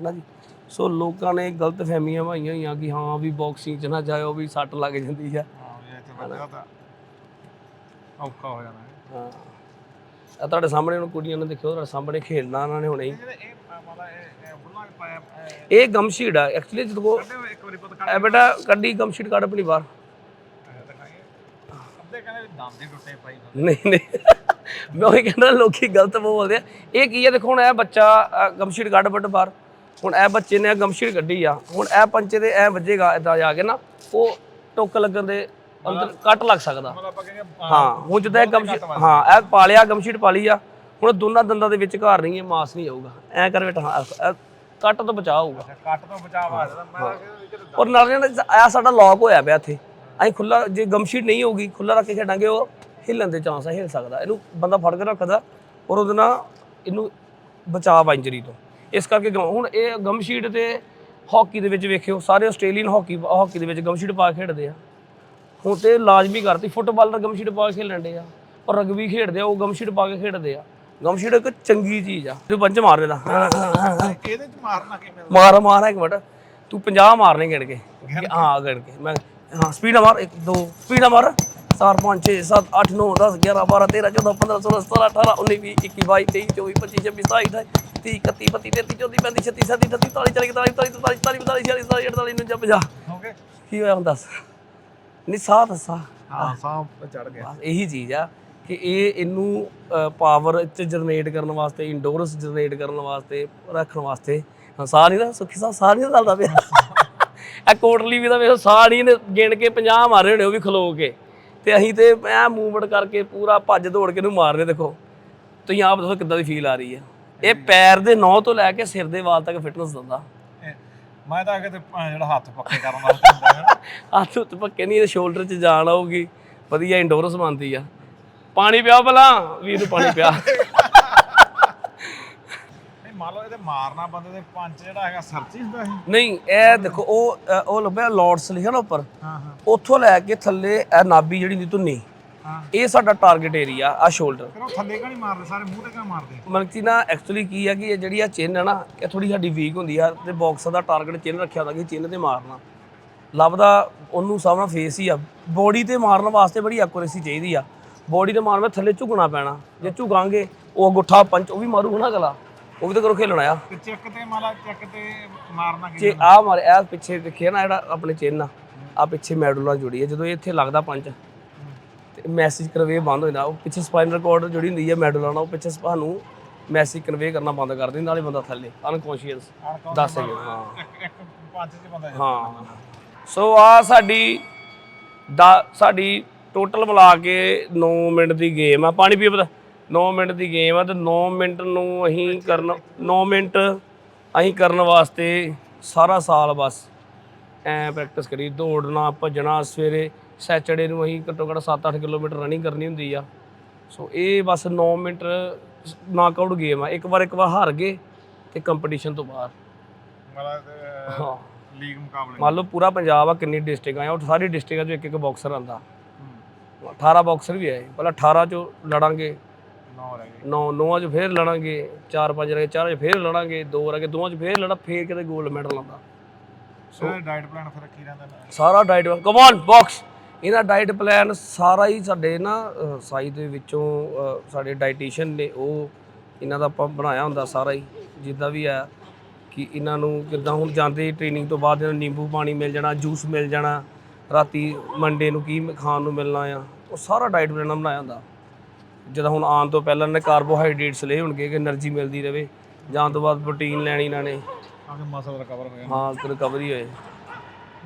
ਹਨਾ ਜੀ। ਸੋ ਲੋਕਾਂ ਨੇ ਗਲਤ ਫਹਿਮੀਆਂ ਪਾਈਆਂ ਹੋਈਆਂ ਕਿ ਹਾਂ ਵੀ ਬਾਕਸਿੰਗ 'ਚ ਨਾ ਜਾਇਓ ਵੀ ਸੱਟ ਲੱਗ ਜਾਂਦੀ ਆ। ਹਾਂ ਔਖਾ ਜਾਣਾ। ਆ ਤੁਹਾਡੇ ਸਾਹਮਣੇ ਹੁਣ ਕੁੜੀਆਂ ਨੇ ਦੇਖਿਓ ਤੁਹਾਡੇ ਸਾਹਮਣੇ ਖੇਡਣਾ ਉਹਨਾਂ ਨੇ ਹੁਣੇ ਹੀ। ਇਹ ਮਤਲਬ ਇਹ ਇਹ ਇਹ ਇਹ ਗਮਸ਼ੀਟ ਆ ਐਕਚੁਅਲੀ ਜਦੋਂ ਕੱਢੇ ਇੱਕ ਵਾਰੀ ਪਤਾ ਇਹ ਬੇਟਾ ਕੱਢੀ ਗਮਸ਼ੀਟ ਕੱਢ ਆਪਣੀ ਬਾਹਰ। ਨਹੀਂ ਨਹੀਂ। ਮੈਂ ਉਹੀ ਕਹਿੰਦਾ ਲੋਕੀ ਗਲਤ ਬੋਲਦੇ ਆ। ਇਹ ਕੀ ਹੈ ਦੇਖੋ ਹੁਣ ਇਹ ਬੱਚਾ ਗਮਸ਼ੀਟ ਕੱਢ ਬੱਟ ਬਾਹਰ। ਹੁਣ ਇਹ ਬੱਚੇ ਨੇ ਗਮਸ਼ੀਟ ਕੱਢੀ ਆ। ਹੁਣ ਇਹ ਪੰਚੇ ਦੇ ਐ ਵੱਜੇਗਾ ਇਦਾਂ ਜਾ ਕੇ ਨਾ ਉਹ ਟੁੱਕ ਲੱਗਣ ਦੇ ਅੰਦਰ ਕੱਟ ਲੱਗ ਸਕਦਾ। ਹਾਂ ਹੁਣ ਜਿੱਦਾਂ ਇਹ ਗਮਸ਼ੀਟ ਹਾਂ ਇਹ ਪਾਲਿਆ ਗਮਸ਼ੀਟ ਪਾਲੀ ਆ। ਹੁਣ ਦੋਨਾਂ ਦੰਦਾਂ ਦੇ ਵਿੱਚ ਘਰ ਨਹੀਂ ਹੈ ਮਾਸ ਨਹੀਂ ਆਊਗਾ। ਐ ਕਰ ਬੇਟਾ ਇਹ ਕੱਟ ਤੋਂ ਬਚਾ ਹੋਊਗਾ ਕੱਟ ਤੋਂ ਬਚਾਅ ਆ ਜਾਂਦਾ। ਮੈਂ ਜਿਹੜੇ ਔਰ ਨਾਲੇ ਆ ਸਾਡਾ ਲੌਕ ਹੋਇਆ ਪਿਆ ਇੱਥੇ। ਅਸੀਂ ਖੁੱਲਾ ਜੇ ਗਮਸ਼ੀਟ ਨਹੀਂ ਹੋਊਗੀ ਖੁੱਲਾ ਰੱਖ ਕੇ ਖੇਡਾਂਗੇ ਉਹ ਹਿੱਲਣ ਦੇ ਚਾਂਸ ਹੈ ਹਿੱਲ ਸਕਦਾ। ਇਹਨੂੰ ਬੰਦਾ ਫੜ ਕੇ ਰੱਖਦਾ ਔਰ ਉਹਦੇ ਨਾਲ ਇਹਨੂੰ ਬਚਾਅ ਆ ਇੰਜਰੀ ਤੋਂ। ਇਸ ਕਰਕੇ ਗਮ- ਹੁਣ ਇਹ ਗਮਸ਼ੀਟ ਤੇ ਹਾਕੀ ਦੇ ਵਿੱਚ ਵੇਖਿਓ ਸਾਰੇ ਆਸਟ੍ਰੇਲੀਅਨ ਹਾਕੀ ਹਾਕੀ ਦੇ ਵਿੱਚ ਗਮਸ਼ੀਟ ਪਾ ਕੇ ਖੇਡਦੇ ਆ। ਹੁਣ ਤੇ ਲਾਜ਼ਮੀ ਕਰਤੀ ਫੁੱਟਬਾਲਰ ਗਮਸ਼ੀਟ ਪਾ ਕੇ ਖੇਡਣ ਦੇ ਆ ਪਰ ਰਗਬੀ ਖੇਡਦੇ ਆ ਉਹ ਗਮਸ਼ੀਟ ਪਾ ਕੇ ਖੇਡਦੇ ਆ। ਗਮਸ਼ੀਟ ਇੱਕ ਚੰਗੀ ਚੀਜ਼ ਆ। ਤੂੰ ਪੰਜ ਮਾਰ ਦੇਦਾ ਇਹਦੇ ਚ ਮਾਰਨਾ ਕਿਵੇਂ? ਮਾਰ ਮਾਰ ਇੱਕ ਮਿੰਟ। ਤੂੰ 50 ਮਾਰਨੇ ਗਿਣ ਕੇ। ਹਾਂ ਗਿਣ ਕੇ। ਮੈਂ ਹਾਂ ਸਪੀਡ ਨਾਲ ਮਾਰ। 1 2 ਸਪੀਡ ਨਾਲ ਮਾਰ। 4 5 6 7 8 9 10 11 12 13 14 15 16 17 18 19 20 21 22 23 24 25 26 27 28 30 31 32 33 34 35 36 37 38 39 40 41 42 43 44 45 46 47 48 49 50 ਹੋ ਗਏ? ਕੀ ਹੋਇਆ ਹੁਣ ਦੱਸ? ਨਹੀਂ ਸਾਹ ਦੱਸਾ। ਹਾਂ ਸਾਹ ਚੜ ਗਿਆ। ਇਹੀ ਚੀਜ਼ ਆ। ਕਿ ਇਹ ਇਹਨੂੰ ਪਾਵਰ ਚ ਜਨਰੇਟ ਕਰਨ ਵਾਸਤੇ ਇੰਡੋਰਸ ਜਨਰੇਟ ਕਰਨ ਵਾਸਤੇ ਰੱਖਣ ਵਾਸਤੇ ਸਾਹ ਨਹੀਂ ਨਾ ਸੁੱਖੀ ਸਾਹ ਸਾਹ ਨਹੀਂ ਚੱਲਦਾ ਪਿਆ। ਇਹ ਕੋਟਲੀ ਵੀ ਤਾਂ ਵੇਖੋ ਸਾਹ ਨਹੀਂ ਇਹਨੇ ਗਿਣ ਕੇ 50 ਮਾਰੇ ਹੋਣੇ ਉਹ ਵੀ ਖਲੋ ਕੇ। ਤੇ ਅਸੀਂ ਤੇ ਐ ਮੂਵਮੈਂਟ ਕਰਕੇ ਪੂਰਾ ਭੱਜ ਦੌੜ ਕੇ ਇਹਨੂੰ ਮਾਰਨੇ ਦੇਖੋ। ਤੁਸੀਂ ਆਪ ਦੱਸੋ ਕਿੱਦਾਂ ਦੀ ਫੀਲ ਆ ਰਹੀ ਹੈ ਇਹ ਪੈਰ ਦੇ ਨੌ ਤੋਂ ਲੈ ਕੇ ਸਿਰ ਦੇ ਵਾਲ ਤੱਕ ਫਿਟਨੈਸ ਦਿੰਦਾ। ਮੈਂ ਤਾਂ ਕਿਤੇ ਅਹ, ਜਿਹੜਾ ਹੱਥ ਪੱਕੇ ਕਰਨ ਵਾਸਤੇ ਹੁੰਦਾ ਹੈ ਨਾ। ਹੱਥ ਉੱਤੇ ਪੱਕੇ ਨਹੀਂ ਇਹ ਸ਼ੋਲਡਰ 'ਚ ਜਾਨ ਆਊਗੀ। ਵਧੀਆ ਇੰਡੋਰਸ ਬਣਦੀ ਆ। ਪਾਣੀ ਪਿਆ ਭਲਾ ਵੀਰ ਨੂੰ ਪਾਣੀ ਪਿਆ। ਨਹੀਂ ਮੰਨ ਲਓ ਇਹਦੇ ਮਾਰਨਾ ਬੰਦੇ ਦੇ ਪੰਜ ਜਿਹੜਾ ਹੈਗਾ ਸਰਚੀ ਹੁੰਦਾ ਇਹ। ਨਹੀਂ ਇਹ ਦੇਖੋ ਉਹ ਅ, ਉਹ ਲੱਭਿਆ ਲੌਰਡਸ ਲਿਖਿਆ ਨਾ ਉੱਪਰ। ਹਾਂ ਹਾਂ। ਉੱਥੋਂ ਲੈ ਕੇ ਥੱਲੇ ਇਹ ਨਾਭੀ ਜਿਹੜੀ ਦੀ ਧੁੰਨੀ ਹਾਂ। ਇਹ ਸਾਡਾ ਟਾਰਗੇਟ ਏਰੀਆ ਆ ਸ਼ੋਲਡਰ ਫਿਰ ਉਹ ਥੱਲੇ ਕਾ ਨਹੀਂ ਮਾਰਦੇ? ਸਾਰੇ ਮੂੰਹ ਤੇ ਕਾ ਮਾਰਦੇ? ਮਲਕੀ ਨਾ ਐਕਚੁਅਲੀ ਕੀ ਆ ਕਿ ਇਹ ਜਿਹੜੀ ਆ ਚਿੰਨ ਹੈ ਨਾ ਇਹ ਥੋੜੀ ਸਾਡੀ ਵੀਕ ਹੁੰਦੀ ਆ ਤੇ ਬਾਕਸਰ ਦਾ ਟਾਰਗੇਟ ਚਿੰਨ ਰੱਖਿਆ ਹੁੰਦਾ ਕਿ ਚਿੰਨ ਤੇ ਮਾਰਨਾ। ਲੱਭਦਾ ਉਹਨੂੰ ਸਾਹਮਣਾ ਫੇਸ ਹੀ ਆ। ਬੋਡੀ ਤੇ ਮਾਰਨ ਵਾਸਤੇ ਬੜੀ ਐਕੂਰੇਸੀ ਚਾਹੀਦੀ ਆ। ਬੋਡੀ ਮਾਰਨ ਵਿੱਚ ਥੱਲੇ ਝੁਕਣਾ ਪੈਣਾ। ਜੇ ਝੁਕਾਂਗੇ ਉਹ ਗੁੱਠਾ ਪੰਚ ਉਹ ਵੀ ਮਾਰੂ ਨਾ ਗਲਾ ਉਹ ਵੀ ਤਾਂ ਕਰੋ ਖੇਲਣਾ ਆ। ਤੇ ਚੱਕ ਤੇ ਮਾਲਾ ਚੱਕ ਤੇ ਮਾਰਨਾ ਕਿ ਜੇ ਆ? ਮਾਰੇ ਆ ਪਿੱਛੇ ਦੇਖਿਆ ਨਾ ਜਿਹੜਾ ਆਪਣੇ ਚਿੰਨ ਆ ਆ ਪਿੱਛੇ ਮੈਡੂਲਾ ਜੁੜੀ ਹੈ ਜਦੋਂ ਇਹ ਇੱਥੇ ਲੱਗਦਾ ਤੇ ਮੈਸੇਜ ਕਨਵੇ ਬੰਦ ਹੋ ਜਾਂਦਾ। ਉਹ ਪਿੱਛੇ ਸਪਾਈਨਲ ਕਾਰਡ ਜਿਹੜੀ ਹੁੰਦੀ ਹੈ ਮੈਡੂਲਾ ਨਾਲ ਉਹ ਪਿੱਛੇ ਸਾਨੂੰ ਮੈਸੇਜ ਕਨਵੇ ਕਰਨਾ ਬੰਦ ਕਰ ਦਿੰਦਾ ਨਾਲੇ ਬੰਦਾ ਥੱਲੇ ਅਨਕੌਂਸ਼ੀਅਸ ਦੱਸ ਸਕੇ ਹਾਂ। ਇੱਕ ਪੰਜ ਚ ਬੰਦਾ ਹਾਂ। ਸੋ ਆ ਸਾਡੀ ਦਾ ਸਾਡੀ ਟੋਟਲ ਮਿਲਾ ਕੇ 9 ਮਿੰਟ ਦੀ ਗੇਮ ਆ। ਪਾਣੀ ਪੀਓ ਪਤਾ। 9 ਮਿੰਟ ਦੀ ਗੇਮ ਆ ਤੇ 9 ਮਿੰਟ ਨੂੰ ਅਸੀਂ ਕਰਨ 9 ਮਿੰਟ ਅਸੀਂ ਕਰਨ ਵਾਸਤੇ ਸਾਰਾ ਸਾਲ ਬਸ ਐ ਪ੍ਰੈਕਟਿਸ ਕਰੀ ਦੌੜਨਾ ਭੱਜਣਾ ਸਵੇਰੇ ਸੈਚਰਡੇ ਨੂੰ ਅਸੀਂ ਘੱਟੋ ਘੱਟ 7-8 ਕਿਲੋਮੀਟਰ ਰਨਿੰਗ ਕਰਨੀ ਹੁੰਦੀ ਆ। ਸੋ ਇਹ ਬਸ 9 ਮਿੰਟ ਨਾਕਆਊਟ ਗੇਮ ਆ। ਇੱਕ ਵਾਰ ਇੱਕ ਵਾਰ ਹਾਰ ਗਏ ਤੇ ਕੰਪੀਟੀਸ਼ਨ ਤੋਂ ਬਾਹਰ। ਮਤਲਬ ਲੀਗ ਮੁਕਾਬਲੇ। ਮੰਨ ਲਓ ਪੂਰਾ ਪੰਜਾਬ ਆ ਕਿੰਨੀ ਡਿਸਟ੍ਰਿਕਟ ਆ। ਉਹ ਸਾਰੀ ਡਿਸਟ੍ਰਿਕਟਾਂ 'ਚੋਂ ਇੱਕ ਇੱਕ ਬਾਕਸਰ ਆਂਦਾ। 18 ਬਾਕਸਰ ਵੀ ਆਏ ਪਹਿਲਾਂ 18 ਚੋਂ ਲੜਾਂਗੇ। ਨੌ ਰਹਿ ਗਏ। 9 ਨੌਆਂ 'ਚ ਫੇਰ ਲੜਾਂਗੇ। 4 5 ਰਹਿ ਗਏ। 4 'ਚ ਫੇਰ ਲੜਾਂਗੇ। 2 ਰਹਿ ਗਏ। ਦੋਵਾਂ 'ਚ ਫੇਰ ਲੜਾ ਫੇਰ ਕਿਤੇ 골ਡ ਮੈਡਲ ਆਉਂਦਾ। ਸੋ ਡਾਈਟ ਪਲਾਨ ਫਿਰ ਕੀ ਰਹਿੰਦਾ ਸਾਰਾ ਡਾਈਟ ਕਮ ਔਨ ਬਾਕਸ ਇਹਦਾ ਡਾਈਟ ਪਲਾਨ ਸਾਰਾ ਹੀ ਸਾਡੇ ਨਾ ਸਾਈ ਦੇ ਵਿੱਚੋਂ ਸਾਡੇ ਡਾਈਟੀਸ਼ੀਅਨ ਨੇ ਉਹ ਇਹਨਾਂ ਦਾ ਆਪਾਂ ਬਣਾਇਆ ਹੁੰਦਾ ਸਾਰਾ ਹੀ। ਜਿੱਦਾਂ ਵੀ ਆ ਕਿ ਇਹਨਾਂ ਨੂੰ ਕਿੱਦਾਂ ਹੁਣ ਜਾਂਦੇ ਟ੍ਰੇਨਿੰਗ ਤੋਂ ਬਾਅਦ ਇਹਨਾਂ ਨੂੰ ਨਿੰਬੂ ਪਾਣੀ ਮਿਲ ਜਾਣਾ ਜੂਸ ਮਿਲ ਜਾਣਾ ਰਾਤੀ ਮੰਡੇ ਨੂੰ ਕੀ ਖਾਣ ਨੂੰ ਮਿਲਣਾ ਆ। ਉਹ ਸਾਰਾ ਡਾਈਟ ਪਲਾਨ ਬਣਾਇਆ ਹੁੰਦਾ। ਜਦੋਂ ਹੁਣ ਆਉਣ ਤੋਂ ਪਹਿਲਾਂ ਨੇ ਕਾਰਬੋਹਾਈਡਰੇਟਸ ਲਏ ਹੋਣਗੇ ਕਿ એનર્ਜੀ ਮਿਲਦੀ ਰਹੇ ਜਾਂ ਤੋਂ ਬਾਅਦ ਪ੍ਰੋਟੀਨ ਲੈਣੀ ਇਹਨਾਂ ਨੇ। ਆ ਕੇ ਮਸਲ ਰਿਕਵਰ ਹੋ ਗਿਆ ਹਾਂ ਤੇ ਰਿਕਵਰੀ ਹੋਏ।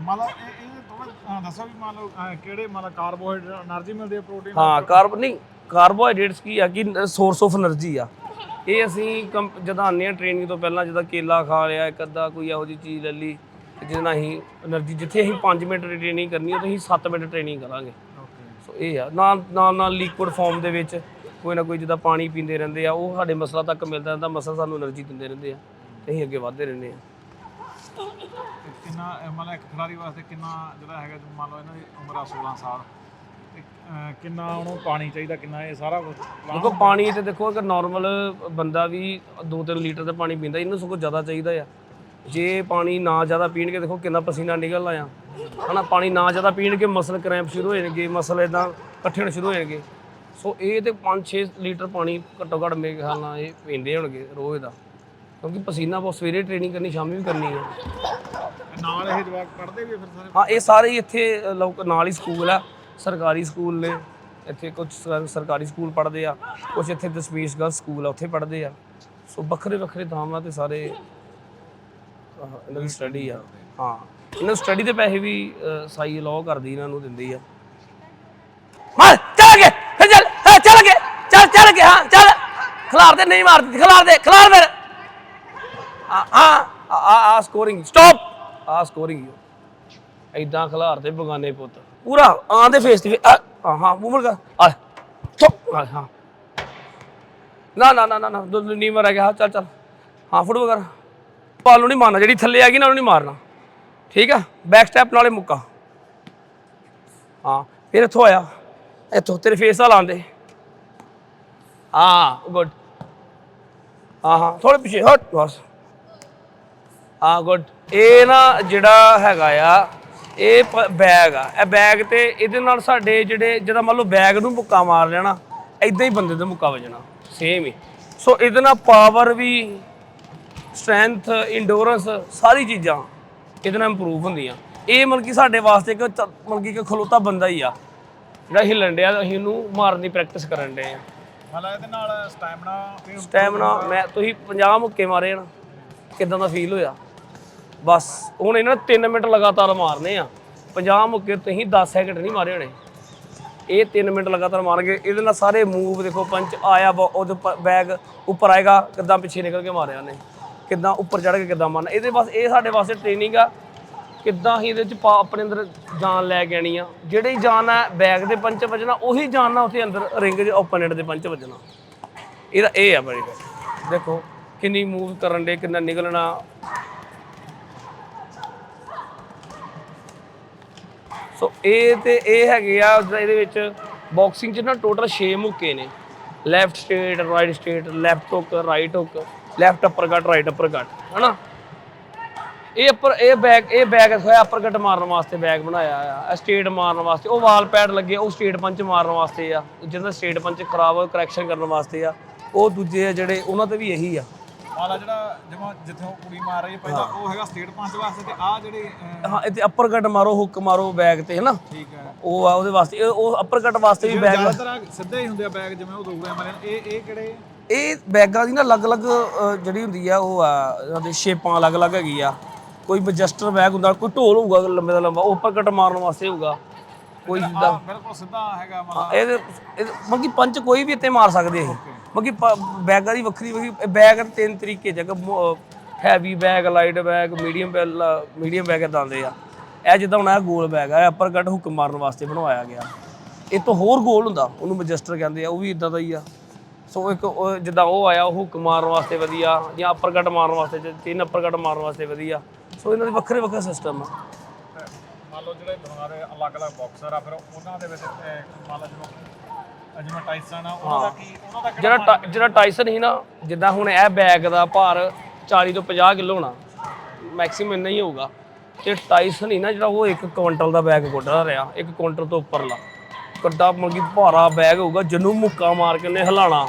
ਮੰਨ ਇਹ ਇਹ ਦੋਵੇਂ ਦੱਸੋ ਵੀ ਮੰਨ ਲਓ ਕਿਹੜੇ ਮੰਨ ਲਓ ਕਾਰਬੋਹਾਈਡਰੇਟ એનર્ਜੀ ਮਿਲਦੀ ਪ੍ਰੋਟੀਨ ਹਾਂ ਕਾਰਬ ਨਹੀਂ ਕਾਰਬੋਹਾਈਡਰੇਟਸ ਕੀ ਆ ਕਿ ਸੋਰਸ ਆਫ એનર્ਜੀ ਆ। ਇਹ ਅਸੀਂ ਕੰਪ- ਜਦੋਂ ਆਉਂਦੇ ਹਾਂ ਟ੍ਰੇਨਿੰਗ ਤੋਂ ਪਹਿਲਾਂ ਜਦੋਂ ਕੇਲਾ ਖਾ ਲਿਆ ਇੱਕ ਅੱਧਾ ਕੋਈ ਇਹੋ ਜਿਹੀ ਚੀਜ਼ ਲੈ ਲਈ ਤੇ ਜਿਹਦੇ ਨਾਲ ਅਸੀਂ એનર્ਜੀ ਜਿੱਥੇ ਅਸੀਂ 5 ਮਿੰਟ ਦੀ ਟ੍ਰੇਨਿੰਗ ਕਰਨੀ ਹੈ ਤੇ ਅਸੀਂ 7 ਮਿੰਟ ਟ੍ਰੇਨਿੰਗ ਕਰਾਂਗੇ। ਇਹ ਆ ਨਾਲ ਨਾਲ ਨਾਲ ਲਿਕੁਇਡ ਫਾਰਮ ਦੇ ਵਿੱਚ ਕੋਈ ਨਾ ਕੋਈ ਜਿੱਦਾਂ ਪਾਣੀ ਪੀਂਦੇ ਰਹਿੰਦੇ ਆ ਉਹ ਸਾਡੇ ਮਸਲਾ ਤੱਕ ਮਿਲਦਾ ਰਹਿੰਦਾ ਮਸਲਾ ਸਾਨੂੰ એનર્ਜੀ ਦਿੰਦੇ ਰਹਿੰਦੇ ਆ ਤੇ ਅਸੀਂ ਅੱਗੇ ਵਧਦੇ ਰਹਿੰਦੇ ਆ। ਕਿੰਨਾ ਮਤਲਬ ਇੱਕ ਖਿਡਾਰੀ ਵਾਸਤੇ ਕਿੰਨਾ ਜਿਹੜਾ ਹੈਗਾ ਮੰਨ ਲਓ ਇਹਨਾਂ ਦੀ ਉਮਰ ਆ 16 ਸਾਲ ਕਿੰਨਾ ਉਹਨੂੰ ਪਾਣੀ ਚਾਹੀਦਾ ਕਿੰਨਾ ਇਹ ਸਾਰਾ ਕੁਝ ਦੇਖੋ ਪਾਣੀ ਤੇ ਦੇਖੋ ਅਗਰ ਨਾਰਮਲ ਬੰਦਾ ਵੀ 2-3 ਲੀਟਰ ਦਾ ਪਾਣੀ ਪੀਂਦਾ ਇਹਨੂੰ ਸਗੋਂ ਚਾਹੀਦਾ ਆ। ਜੇ ਪਾਣੀ ਨਾ ਜ਼ਿਆਦਾ ਪੀਣਗੇ ਦੇਖੋ ਕਿੰਨਾ ਪਸੀਨਾ ਨਿਕਲਦਾ ਆ। ਹਨਾ ਪਾਣੀ ਨਾ ਜ਼ਿਆਦਾ ਪੀਣਗੇ ਮਸਲ ਕ੍ਰੈਂਪ ਸ਼ੁਰੂ ਹੋ ਜਾਣਗੇ ਮਸਲ ਇਦਾਂ ਇਕੱਠੇ ਹੋਣੇ ਸ਼ੁਰੂ ਹੋ ਜਾਣਗੇ। ਸੋ ਇਹ ਤੇ 5-6 ਲੀਟਰ ਪਾਣੀ ਘੱਟੋ ਘੱਟ ਮੇਰੇ ਖਿਆਲ ਨਾਲ ਇਹ ਪੀਂਦੇ ਹੋਣਗੇ ਰੋਜ਼ ਦਾ। ਕਿਉਂਕਿ ਪਸੀਨਾ ਬਹੁਤ ਸਵੇਰੇ ਟ੍ਰੇਨਿੰਗ ਕਰਨੀ ਸ਼ਾਮੀ ਵੀ ਕਰਨੀ ਹੈ ਨਾਲ ਇਹ ਜਵਾਕ ਪੜ੍ਹਦੇ ਵੀ ਫਿਰ ਸਾਰੇ? ਹਾਂ ਇਹ ਸਾਰੇ ਹੀ ਇੱਥੇ ਲੋਕ ਨਾਲ ਹੀ ਸਕੂਲ ਆ। ਸਰਕਾਰੀ ਸਕੂਲ ਨੇ ਇੱਥੇ ਕੁਝ ਸਰ- ਸਰਕਾਰੀ ਸਕੂਲ ਪੜ੍ਹਦੇ ਆ। ਕੁਝ ਇੱਥੇ ਦਸਮੇਸ਼ ਗਰਲ ਸਕੂਲ ਆ ਉੱਥੇ ਪੜ੍ਹਦੇ ਆ। ਸੋ ਵੱਖਰੇ ਵੱਖਰੇ ਥਾਵਾਂ ਤੇ ਸਾਰੇ ਇਹਨਾਂ ਦੀ ਸਟੱਡੀ ਆ। ਹਾਂ। ਇਹਨਾਂ ਸਟੱਡੀ ਦੇ ਪੈਸੇ ਵੀ ਅ, ਸਾਈ ਅਲਾਉ ਕਰਦੀ ਇਹਨਾਂ ਨੂੰ ਦਿੰਦੀ ਆ। ਮਾਰ ਚੱਲ ਕੇ ਫਿਰ ਚੱਲ ਹਾਂ, ਚੱਲ ਕੇ ਚੱਲ ਚੱਲ ਕੇ ਹਾਂ ਚੱਲ। ਖਿਲਾਰ ਦੇ ਨਹੀਂ ਮਾਰਦੀ ਖਿਲਾਰ ਦੇ ਖਿਲਾਰ ਫਿਰ। ਆ ਆ ਆ ਆ ਸਕੋਰਿੰਗ ਸਟਾਪ ਆ ਸਕੋਰਿੰਗ ਐਦਾਂ ਖਿਲਾਰ ਦੇ ਬਗਾਨੇ ਪੁੱਤ। ਪੂਰਾ ਆਂ ਦੇ ਫੇਸ ਤੇ ਆ ਆ, ਹਾਂ ਮੂਵ ਕਰ ਆ। ਚੁੱਪ। ਆ, ਹਾਂ। ਨਾ ਨਾ ਨਾ ਨਾ ਨਾ ਨਹੀਂ ਮਰ ਗਿਆ ਚੱਲ ਚੱਲ। ਹਾਂ ਫੁੱਟਬਾਲ ਕਰ ਬਾਲ ਨੂੰ ਨਹੀਂ ਮਾਰਨਾ, ਜਿਹੜੀ ਥੱਲੇ ਆ ਗਈ ਨਾ ਉਹਨੂੰ ਨਹੀਂ ਮਾਰਨਾ। ਠੀਕ ਆ? ਬੈਕ ਸਟੈਪ ਨਾਲੇ ਮੁੱਕਾ। ਹਾਂ, ਫਿਰ ਇੱਥੋਂ ਆਇਆ। ਇੱਥੋਂ ਤੇਰੇ ਫੇਸ ਨਾਲ ਆਂਦੇ ਹਾਂ ਗੁੱਡ ਹਾਂ ਹਾਂ ਥੋੜੇ ਪਿੱਛੇ, ਹਟ, ਬਸ। ਹਾਂ ਗੁੱਡ ਇਹ ਨਾ ਜਿਹੜਾ ਹੈਗਾ ਆ, ਇਹ ਬੈਗ ਆ। ਇਹ ਬੈਗ ਤੇ ਇਹਦੇ ਨਾਲ ਸਾਡੇ ਜਿਹੜੇ, ਜਿਹੜਾ ਮੰਨ ਲਓ ਬੈਗ ਨੂੰ ਮੁੱਕਾ ਮਾਰ ਲੈਣਾ ਐਦਾਂ ਹੀ ਬੰਦੇ ਦਾ ਮੁੱਕਾ ਵਜਣਾ। ਸੇਮ ਹੀ। ਸੋ ਇਹਦੇ ਨਾਲ ਪਾਵਰ ਵੀ ਸਟਰੈਂਥ ਇੰਡੋਰੈਂਸ ਸਾਰੀ ਚੀਜ਼ਾਂ ਇਹਦੇ ਨਾਲ ਇੰਪਰੂਵ ਹੁੰਦੀਆਂ। ਇਹ ਮਤਲਬ ਕਿ ਸਾਡੇ ਵਾਸਤੇ ਇੱਕ ਮਤਲਬ ਕਿ ਇੱਕ ਖਲੋਤਾ ਬੰਦਾ ਹੀ ਆ। ਜਿਹੜਾ ਹਿੱਲਣ ਡਿਆ ਅਸੀਂ ਉਹਨੂੰ ਮਾਰਨ ਦੀ ਪ੍ਰੈਕਟਿਸ ਕਰਨ ਡੇ ਆ। ਮਤਲਬ ਇਹਦੇ ਨਾਲ ਸਟੈਮਿਨਾ ਸਟੈਮਿਨਾ ਮੈਂ ਤੁਸੀਂ 50 ਮੁੱਕੇ ਮਾਰੇ ਨਾ ਕਿਦਾਂ ਦਾ ਫੀਲ ਹੋਇਆ? ਬਸ ਹੁਣ ਇਹਨਾਂ 3 ਮਿੰਟ ਲਗਾਤਾਰ ਮਾਰਨੇ ਆ। 50 ਮੁੱਕੇ ਤੁਸੀਂ 10 ਸੈਕਿੰਡ ਨਹੀਂ ਮਾਰੇ ਹੋਣੇ। ਇਹ 3 ਮਿੰਟ ਲਗਾਤਾਰ ਮਾਰਨਗੇ। ਇਹਦੇ ਨਾਲ ਸਾਰੇ ਮੂਵ ਦੇਖੋ ਪੰਚ ਆਇਆ ਉਹਦੇ ਬੈਗ ਉੱਪਰ ਆਏਗਾ ਕਿਦਾਂ ਪਿੱਛੇ ਨਿਕਲ ਕੇ ਮਾਰਿਆ ਨੇ ਕਿੱਦਾਂ ਉੱਪਰ ਚੜ੍ਹ ਕੇ ਕਿੱਦਾਂ ਮਾਰਨਾ। ਇਹਦੇ ਬਸ ਇਹ ਸਾਡੇ ਵਾਸਤੇ ਟ੍ਰੇਨਿੰਗ ਆ। ਕਿੱਦਾਂ ਹੀ ਇਹਦੇ ਚ ਪਾ- ਆਪਣੇ ਅੰਦਰ ਜਾਨ ਲੈ ਕੇ ਆਣੀ ਆ। ਜਿਹੜੀ ਜਾਨ ਹੈ ਬੈਗ ਦੇ ਪੰਚ ਵੱਜਣਾ, ਉਹੀ ਜਾਨ ਨਾਲ ਉੱਥੇ ਅੰਦਰ ਰਿੰਗ ਦੇ ਓਪੋਨੈਂਟ ਦੇ ਪੰਚ ਵੱਜਣਾ। ਇਹਦਾ ਇਹ ਆ ਬੜੀ ਗੱਲ। ਦੇਖੋ, ਕਿੰਨੀ ਮੂਵ ਕਰਨ ਦੇ ਕਿੰਨਾ ਨਿਕਲਣਾ। ਸੋ ਇਹ ਤੇ ਇਹ ਹੈਗੇ ਆ ਇਹਦੇ ਵਿੱਚ ਬਾਕਸਿੰਗ 'ਚ ਨਾ ਟੋਟਲ 6 ਮੁੱਕੇ ਨੇ। Left straight right straight left hook right hook left uppercut right upper ਕੱਟ ਹਨਾ? ਇਹ ਅਪਰ ਇਹ ਬੈਗ ਇਹ ਬੈਗ ਹੋਇਆ ਅਪਰ ਕੱਟ ਮਾਰਨ ਵਾਸਤੇ ਬੈਗ ਬਣਾਇਆ ਆ। ਸਟੇਟ ਮਾਰਨ ਵਾਸਤੇ ਉਹ ਵਾਲ ਪੈਡ ਲੱਗੇ ਉਹ ਸਟੇਟ ਪੰਚ ਮਾਰਨ ਵਾਸਤੇ ਆ। ਜਿਹਦਾ ਸਟੇਟ ਪੰਚ ਖਰਾਬ ਹੋ ਕਰੈਕਸ਼ਨ ਕਰਨ ਵਾਸਤੇ ਆ। ਉਹ ਦੂਜੇ ਆ ਜਿਹੜੇ ਉਹਨਾਂ ਤੇ ਵੀ ਇਹੀ ਆ। ਵਾਲਾ ਜਿਹੜਾ ਜਿਵੇਂ ਜਿੱਥੇ ਉਹ ਕੁੜੀ ਮਾਰ ਰਹੀ ਹੈ ਪਹਿਲਾਂ ਉਹ ਹੈਗਾ ਸਟੇਟ ਪੰਚ ਵਾਸਤੇ ਤੇ ਆ ਜਿਹੜੇ ਹਾਂ ਇੱਥੇ ਅਪਰ ਕੱਟ ਮਾਰੋ ਹੁੱਕ ਮਾਰੋ ਬੈਗ ਤੇ ਹਨਾ? ਠੀਕ ਹੈ। ਉਹ ਆ ਉਹਦੇ ਵਾਸਤੇ ਇਹ- ਉਹ ਅਪਰ ਕੱਟ ਵਾਸਤੇ ਵੀ ਬੈਗ ਜ਼ਿਆਦਾਤਰ ਸਿੱਧੇ ਹੀ ਹੁੰਦੇ ਆ ਬੈਗ ਜਿਵੇਂ ਉਹ ਦੋਗਲੇ ਮਾਰੇ ਨੇ। ਇਹ ਇਹ ਕਿਹੜੇ? ਇਹ ਬੈਗਾਂ ਦੀ ਨਾ ਅਲੱਗ-ਅਲੱਗ ਜਿਹੜੀ ਹੁੰਦੀ ਆ ਉਹ ਆ ਇਹਨਾਂ ਦੀ ਸ਼ੇਪਾਂ ਅਲੱਗ-ਅਲੱਗ ਹੈਗੀ ਆ। ਕੋਈ ਬਜਸਟਰ ਬੈਗ ਹੁੰਦਾ ਕੋਈ ਢੋਲ ਹੋਊਗਾ ਲੰਬੇ ਦਾ ਲੰਬਾ ਉੱਪਰ ਕੱਟ ਮਾਰਨ ਵਾਸਤੇ ਹੋਊਗਾ। ਕੋਈ ਜਿੱਦਾਂ ਬਿਲਕੁਲ ਸਿੱਧਾ ਹੈਗਾ ਮਤਲਬ। ਇਹਦੇ ਇਹਦੇ- ਮਤਲਬ ਕਿ ਪੰਚ ਕੋਈ ਵੀ ਇੱਥੇ ਮਾਰ ਸਕਦੇ ਇਹ। ਮਤਲਬ ਬੈਗਾਂ ਦੀ ਵੱਖਰੀ ਵੱਖਰੀ ਬੈਗ ਤਿੰਨ ਤਰੀਕੇ ਚ heavy bag light bag medium medium bag ਇਦਾਂ ਦੇ ਆ। ਇਹ ਜਿੱਦਾਂ ਹੁਣ ਇਹ ਗੋਲ ਬੈਗ ਆ ਅਪਰ ਕੱਟ ਹੁੱਕ ਮਾਰਨ ਵਾਸਤੇ ਬਣਵਾਇਆ ਗਿਆ। ਇਹ ਤੋਂ ਹੋਰ ਗੋਲ ਹੁੰਦਾ ਉਹਨੂੰ ਮਜਸਟਰ ਕਹਿੰਦੇ ਆ ਉਹ ਵੀ ਇਦਾਂ ਦਾ ਹੀ ਆ। ਸੋ ਇੱਕ ਉਹ ਜਿੱਦਾਂ ਉਹ ਆਇਆ ਉਹ ਹੁੱਕ ਮਾਰਨ ਵਾਸਤੇ ਵਧੀਆ ਜਾਂ ਅਪਰ ਕੱਟ ਮਾਰਨ ਵਾਸਤੇ ਜਾਂ ਤਿੰਨ ਅਪਰ ਕੱਟ ਮਾਰਨ ਵਾਸਤੇ ਵਧੀਆ। ਸੋ ਇਹਨਾਂ ਦੇ ਵੱਖਰੇ ਵੱਖਰੇ ਸਿਸਟਮ ਆ। ਮੰਨ ਲਓ ਜਿਹੜੇ ਦੇ ਅਲੱਗ-ਅਲੱਗ ਬਾਕਸਰ ਆ ਫਿਰ ਉਹਨਾਂ ਦੇ ਵਿੱਚ ਮੰਨ ਲਓ ਜਿਵੇਂ ਜਿਵੇਂ ਟਾਈਸਨ ਆ ਉਹਨਾਂ ਦਾ ਕੀ ਉਹਨਾਂ ਦਾ ਜਿਹੜਾ ਜਿਹੜਾ ਟਾਈਸਨ ਸੀ ਨਾ ਜਿੱਦਾਂ ਹੁਣ ਇਹ ਬੈਗ ਦਾ ਭਾਰ 40 ਤੋਂ 50 ਕਿਲੋ ਹੋਣਾ ਮੈਕਸਿਮਮ ਇੰਨਾ ਹੀ ਹੋਊਗਾ। ਤੇ ਟਾਈਸਨ ਹੀ ਨਾ ਜਿਹੜਾ ਉਹ 1 ਕੁਇੰਟਲ ਦਾ ਬੈਗ ਕੋਡਾ ਰਿਹਾ 1 ਕੁਇੰਟਲ ਤੋਂ ਉੱਪਰਲਾ। ਕੱਡਾ ਕਿ ਭਾਰਾ ਬੈਗ ਹੋਊਗਾ ਜਿਹਨੂੰ ਮੁੱਕਾ ਮਾਰ ਕੇ ਉਹਨੇ ਹਿਲਾਣਾ।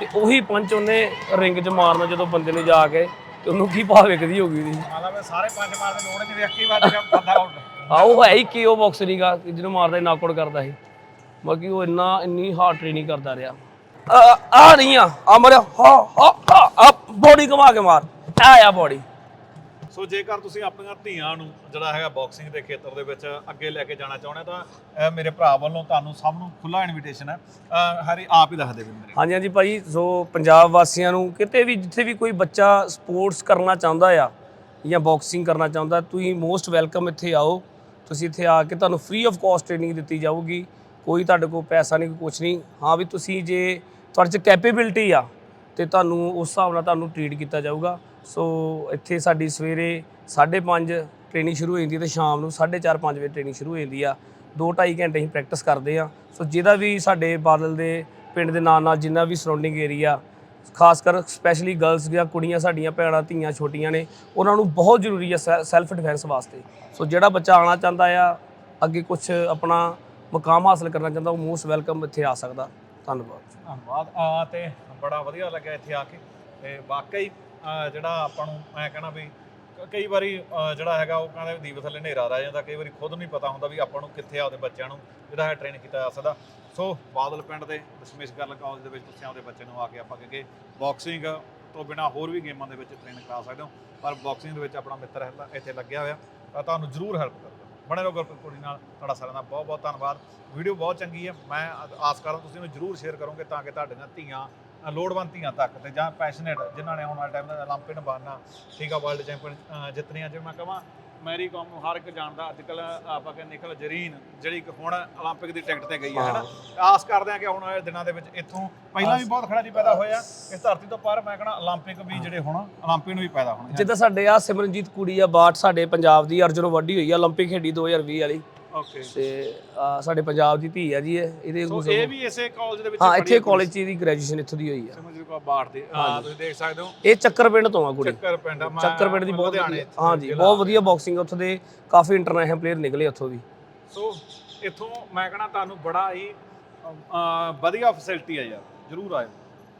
ਤੇ ਉਹੀ ਪੰਚ ਉਹਨੇ ਰਿੰਗ 'ਚ ਮਾਰਨਾ ਜਦੋਂ ਬੰਦੇ ਨੂੰ ਜਾ ਕੇ ਤੇ ਉਹਨੂੰ ਕੀ ਭਾਅ ਵਿਕਦੀ ਹੋਊਗੀ ਉਹਦੀ? ਮੰਨ ਲਓ ਸਾਰੇ ਪੰਜ ਮਾਰਦੇ ਲੋੜ ਨਹੀਂ ਵੇਖ ਕੇ ਵੱਜ ਗਿਆ ਬੰਦਾ ਆਊਟ ਆ ਉਹ ਹੈ ਹੀ ਕੀ ਉਹ ਬਾਕਸ ਨਹੀਂਗਾ ਜਿਹਨੂੰ ਮਾਰਦਾ ਨਾਕਆਊਟ ਕਰਦਾ ਸੀ। ਬਾਕੀ ਉਹ ਇੰਨਾ ਇੰਨੀ ਹਾਰਡ ਟ੍ਰੇਨਿੰਗ ਕਰਦਾ ਰਿਹਾ। ਆ ਆ ਨਹੀਂ ਆ ਆ ਮਰਿਆ ਹਾ ਹਾ ਆ ਬੋਡੀ ਘੁਮਾ ਕੇ ਮਾਰ। ਆ ਆ ਬੋਡੀ ਸੋ ਜੇਕਰ ਤੁਸੀਂ ਆਪਣੀਆਂ ਧੀਆਂ ਨੂੰ ਜਿਹੜਾ ਹੈਗਾ ਬਾਕਸਿੰਗ ਦੇ ਖੇਤਰ ਦੇ ਵਿੱਚ ਅੱਗੇ ਲੈ ਕੇ ਜਾਣਾ ਚਾਹੁੰਦੇ ਤਾਂ ਅਹ, ਮੇਰੇ ਭਰਾ ਵੱਲੋਂ ਤੁਹਾਨੂੰ ਸਭ ਨੂੰ ਖੁੱਲਾ ਇਨਵੀਟੇਸ਼ਨ ਹੈ। ਹਰੀ ਆਪ ਹੀ ਦੱਸ ਦੇ ਵੀ ਮੇਰੇ। ਹਾਂਜੀ ਹਾਂਜੀ ਭਾਈ ਸੋ ਪੰਜਾਬ ਵਾਸੀਆਂ ਨੂੰ ਕਿਤੇ ਵੀ ਜਿੱਥੇ ਵੀ ਕੋਈ ਬੱਚਾ ਸਪੋਰਟਸ ਕਰਨਾ ਚਾਹੁੰਦਾ ਆ ਜਾਂ ਬਾਕਸਿੰਗ ਕਰਨਾ ਚਾਹੁੰਦਾ ਤੁਸੀਂ ਮੋਸਟ ਵੈਲਕਮ ਇੱਥੇ ਆਓ। ਤੁਸੀਂ ਇੱਥੇ ਆ ਕੇ ਤੁਹਾਨੂੰ ਫ੍ਰੀ ਆਫ ਕਾਸਟ ਟ੍ਰੇਨਿੰਗ ਦਿੱਤੀ ਜਾਊਗੀ। ਕੋਈ ਤੁਹਾਡੇ ਕੋਲ ਪੈਸਾ ਨਹੀਂ ਕੁਝ ਨਹੀਂ। ਹਾਂ ਵੀ ਤੁਸੀਂ ਜੇ ਤੁਹਾਡੇ 'ਚ ਕੈਪੇਬਿਲਿਟੀ ਆ ਤੇ ਤੁਹਾਨੂੰ ਉਸ ਹਿਸਾਬ ਨਾਲ ਤੁਹਾਨੂੰ ਟ੍ਰੀਟ ਕੀਤਾ ਜਾਊਗਾ। ਸੋ ਇੱਥੇ ਸਾਡੀ ਸਵੇਰੇ 5:30 ਟ੍ਰੇਨਿੰਗ ਸ਼ੁਰੂ ਹੋ ਜਾਂਦੀ ਹੈ ਤੇ ਸ਼ਾਮ ਨੂੰ 4:30 5 ਵਜੇ ਟ੍ਰੇਨਿੰਗ ਸ਼ੁਰੂ ਹੋ ਜਾਂਦੀ ਆ। 2-2.5 ਘੰਟੇ ਅਸੀਂ ਪ੍ਰੈਕਟਿਸ ਕਰਦੇ ਆ। ਸੋ ਜਿਹਦਾ ਵੀ ਸਾਡੇ ਬਾਦਲ ਦੇ ਪਿੰਡ ਦੇ ਨਾਲ ਨਾਲ ਜਿੰਨਾ ਵੀ ਸਰਾਊਂਡਿੰਗ ਏਰੀਆ ਖਾਸ ਕਰ ਸਪੈਸ਼ਲੀ ਗਰਲਸ ਜਾਂ ਕੁੜੀਆਂ ਸਾਡੀਆਂ ਭੈਣਾਂ ਧੀਆਂ ਛੋਟੀਆਂ ਨੇ, ਉਹਨਾਂ ਨੂੰ ਬਹੁਤ ਜ਼ਰੂਰੀ ਹੈ ਸੈਲਫ ਡਿਫੈਂਸ ਵਾਸਤੇ। ਸੋ ਜਿਹੜਾ ਬੱਚਾ ਆਉਣਾ ਚਾਹੁੰਦਾ ਆ, ਅੱਗੇ ਕੁਝ ਆਪਣਾ ਮੁਕਾਮ ਹਾਸਲ ਕਰਨਾ ਚਾਹੁੰਦਾ, ਉਹ ਮੋਸਟ ਵੈਲਕਮ ਇੱਥੇ ਆ ਸਕਦਾ। ਧੰਨਵਾਦ। ਧੰਨਵਾਦ। ਆ ਤੇ ਬੜਾ ਵਧੀਆ ਲੱਗਿਆ ਇੱਥੇ ਆ ਕੇ। ਤੇ ਵਾਕਈ ਜਿਹੜਾ ਆਪਾਂ ਨੂੰ ਮੈਂ ਕਹਿਣਾ ਵੀ ਕਈ ਵਾਰੀ ਜਿਹੜਾ ਹੈਗਾ ਉਹ ਕਹਿੰਦੇ ਦੀਪ ਥੱਲੇ ਹਨੇਰਾ ਰਹਿ ਜਾਂਦਾ, ਕਈ ਵਾਰੀ ਖੁਦ ਨਹੀਂ ਪਤਾ ਹੁੰਦਾ ਵੀ ਆਪਾਂ ਨੂੰ ਕਿੱਥੇ ਆਪਦੇ ਬੱਚਿਆਂ ਨੂੰ, ਜਿਹੜਾ ਹੈ ਟ੍ਰੇਨ ਕੀਤਾ ਜਾ ਸਕਦਾ। ਸੋ ਬਾਦਲ ਪਿੰਡ ਦੇ ਦਸ਼ਮੇਸ਼ ਗਰਲ ਕਾਲਜ ਦੇ ਵਿੱਚ ਤੁਸੀਂ ਆਪਦੇ ਬੱਚੇ ਨੂੰ ਆ ਕੇ ਆਪਾਂ ਕਹਿੰਗੇ ਬਾਕਸਿੰਗ ਤੋਂ ਬਿਨਾ ਹੋਰ ਵੀ ਗੇਮਾਂ ਦੇ ਵਿੱਚ ਟ੍ਰੇਨ ਕਰਾ ਸਕਦੇ ਹੋ, ਪਰ ਬਾਕਸਿੰਗ ਦੇ ਵਿੱਚ ਆਪਣਾ ਮਿੱਤਰ ਹੈ, ਇੱਥੇ ਲੱਗਿਆ ਹੋਇਆ, ਤਾਂ ਤੁਹਾਨੂੰ ਜ਼ਰੂਰ ਹੈਲਪ ਕਰੂਗਾ ਬਣੇ ਰਹੋ ਗੁਰਪ੍ਰੀਤ ਕੋੜੀ ਨਾਲ ਤੁਹਾਡਾ ਸਾਰਿਆਂ ਦਾ ਬਹੁਤ ਬਹੁਤ ਧੰਨਵਾਦ ਵੀਡੀਓ ਬਹੁਤ ਚੰਗੀ ਹੈ ਮੈਂ ਆ- ਆਸ ਕਰਦਾ ਤੁਸੀਂ ਇਹਨੂੰ ਜ਼ਰੂਰ ਸ਼ੇਅਰ ਕਰੋਗੇ ਤਾਂ ਕਿ ਤੁਹਾਡੀਆਂ ਧੀਆਂ ਅ, ਲੋੜਵੰਦ ਧੀਆਂ ਤੱਕ ਤੇ ਜਾਂ ਪੈਸ਼ਨੇਟ ਜਿਨ੍ਹਾਂ ਨੇ ਆਉਣ ਵਾਲੇ ਟਾਈਮ ਦਾ 올림픽 ਨਿਭਾਉਣਾ ਠੀਕ ਆ ਵਰਲਡ ਚੈਂਪੀਅਨ ਜਿੱਤਣੀਆਂ ਜੇ ਮੈਂ ਕਹਾਂ ਮੈਰੀ ਕਾਮ ਨੂੰ ਹਰ ਇੱਕ ਜਾਣਦਾ ਅੱਜ ਕੱਲ ਆਪਾਂ ਕਹਿੰਦੇ ਨਿਕਲ ਜਰੀਨ ਜਿਹੜੀ ਕਿ ਹੁਣ 올림픽 ਦੀ ਟਿਕਟ ਤੇ ਗਈ ਹੈ ਹਨਾ ਆਸ ਕਰਦੇ ਆ ਕਿ ਆਉਣ ਵਾਲੇ ਦਿਨਾਂ ਦੇ ਵਿੱਚ ਇੱਥੋਂ ਪਹਿਲਾਂ ਵੀ ਬਹੁਤ ਖਿਡਾਰੀ ਪੈਦਾ ਹੋਏ ਆ ਇਸ ਧਰਤੀ ਤੋਂ ਪਰ ਮੈਂ ਕਹਣਾ 올림픽 ਵੀ ਜਿਹੜੇ ਹੁਣ 올림픽 ਨੂੰ ਵੀ ਪੈਦਾ ਹੋਣਗੇ ਜਿੱਦਾਂ ਸਾਡੇ ਆ ਸਿਮਰਨਜੀਤ ਕੁੜੀ ਆ ਬਾਟ ਸਾਡੇ ਪੰਜਾਬ ਦੀ ਅਰਜੁਨ ਵੱਡੀ ਹੋਈ ਆ 올림픽 ਖੇਡੀ 2020 ਵਾਲੀ ਓਕੇ ਤੇ ਸਾਡੇ ਪੰਜਾਬ ਦੀ ਧੀ ਆ ਜੀ ਇਹ ਇਹਦੇ ਸੋ ਇਹ ਵੀ ਇਸੇ ਕਾਲਜ ਦੇ ਵਿੱਚ ਹਾਂ ਇੱਥੇ ਕਾਲਜ 'ਚ ਇਹਦੀ ਗ੍ਰੈਜੂਏਸ਼ਨ ਇੱਥੋਂ ਦੀ ਹੋਈ ਆ। ਸਮਝ ਲਓ ਬਾੜ ਦੀ ਹਾਂ ਤੁਸੀਂ ਦੇਖ ਸਕਦੇ ਹੋ। ਇਹ ਚੱਕਰ ਪਿੰਡ ਤੋਂ ਆ ਕੁੜੀ। ਚੱਕਰ ਪਿੰਡ ਮੈਂ ਚੱਕਰ ਪਿੰਡ ਦੀ ਬਹੁਤ ਲੁਧਿਆਣੇ ਵਧੀਆ- ਹਾਂ ਜੀ ਬਹੁਤ ਵਧੀਆ ਬਾਕਸਿੰਗ ਉੱਥੋਂ ਦੇ ਕਾਫੀ ਇੰਟਰਨੈਸ਼ਨਲ ਪਲੇਅਰ ਨਿਕਲੇ ਉੱਥੋਂ ਵੀ। ਸੋ ਇੱਥੋਂ ਮੈਂ ਕਹਣਾ ਤੁਹਾਨੂੰ ਬੜਾ ਹੀ ਵਧੀਆ ਫੈਸਿਲਿਟੀ ਆ ਯਾਰ ਜਰੂਰ ਆਇਓ।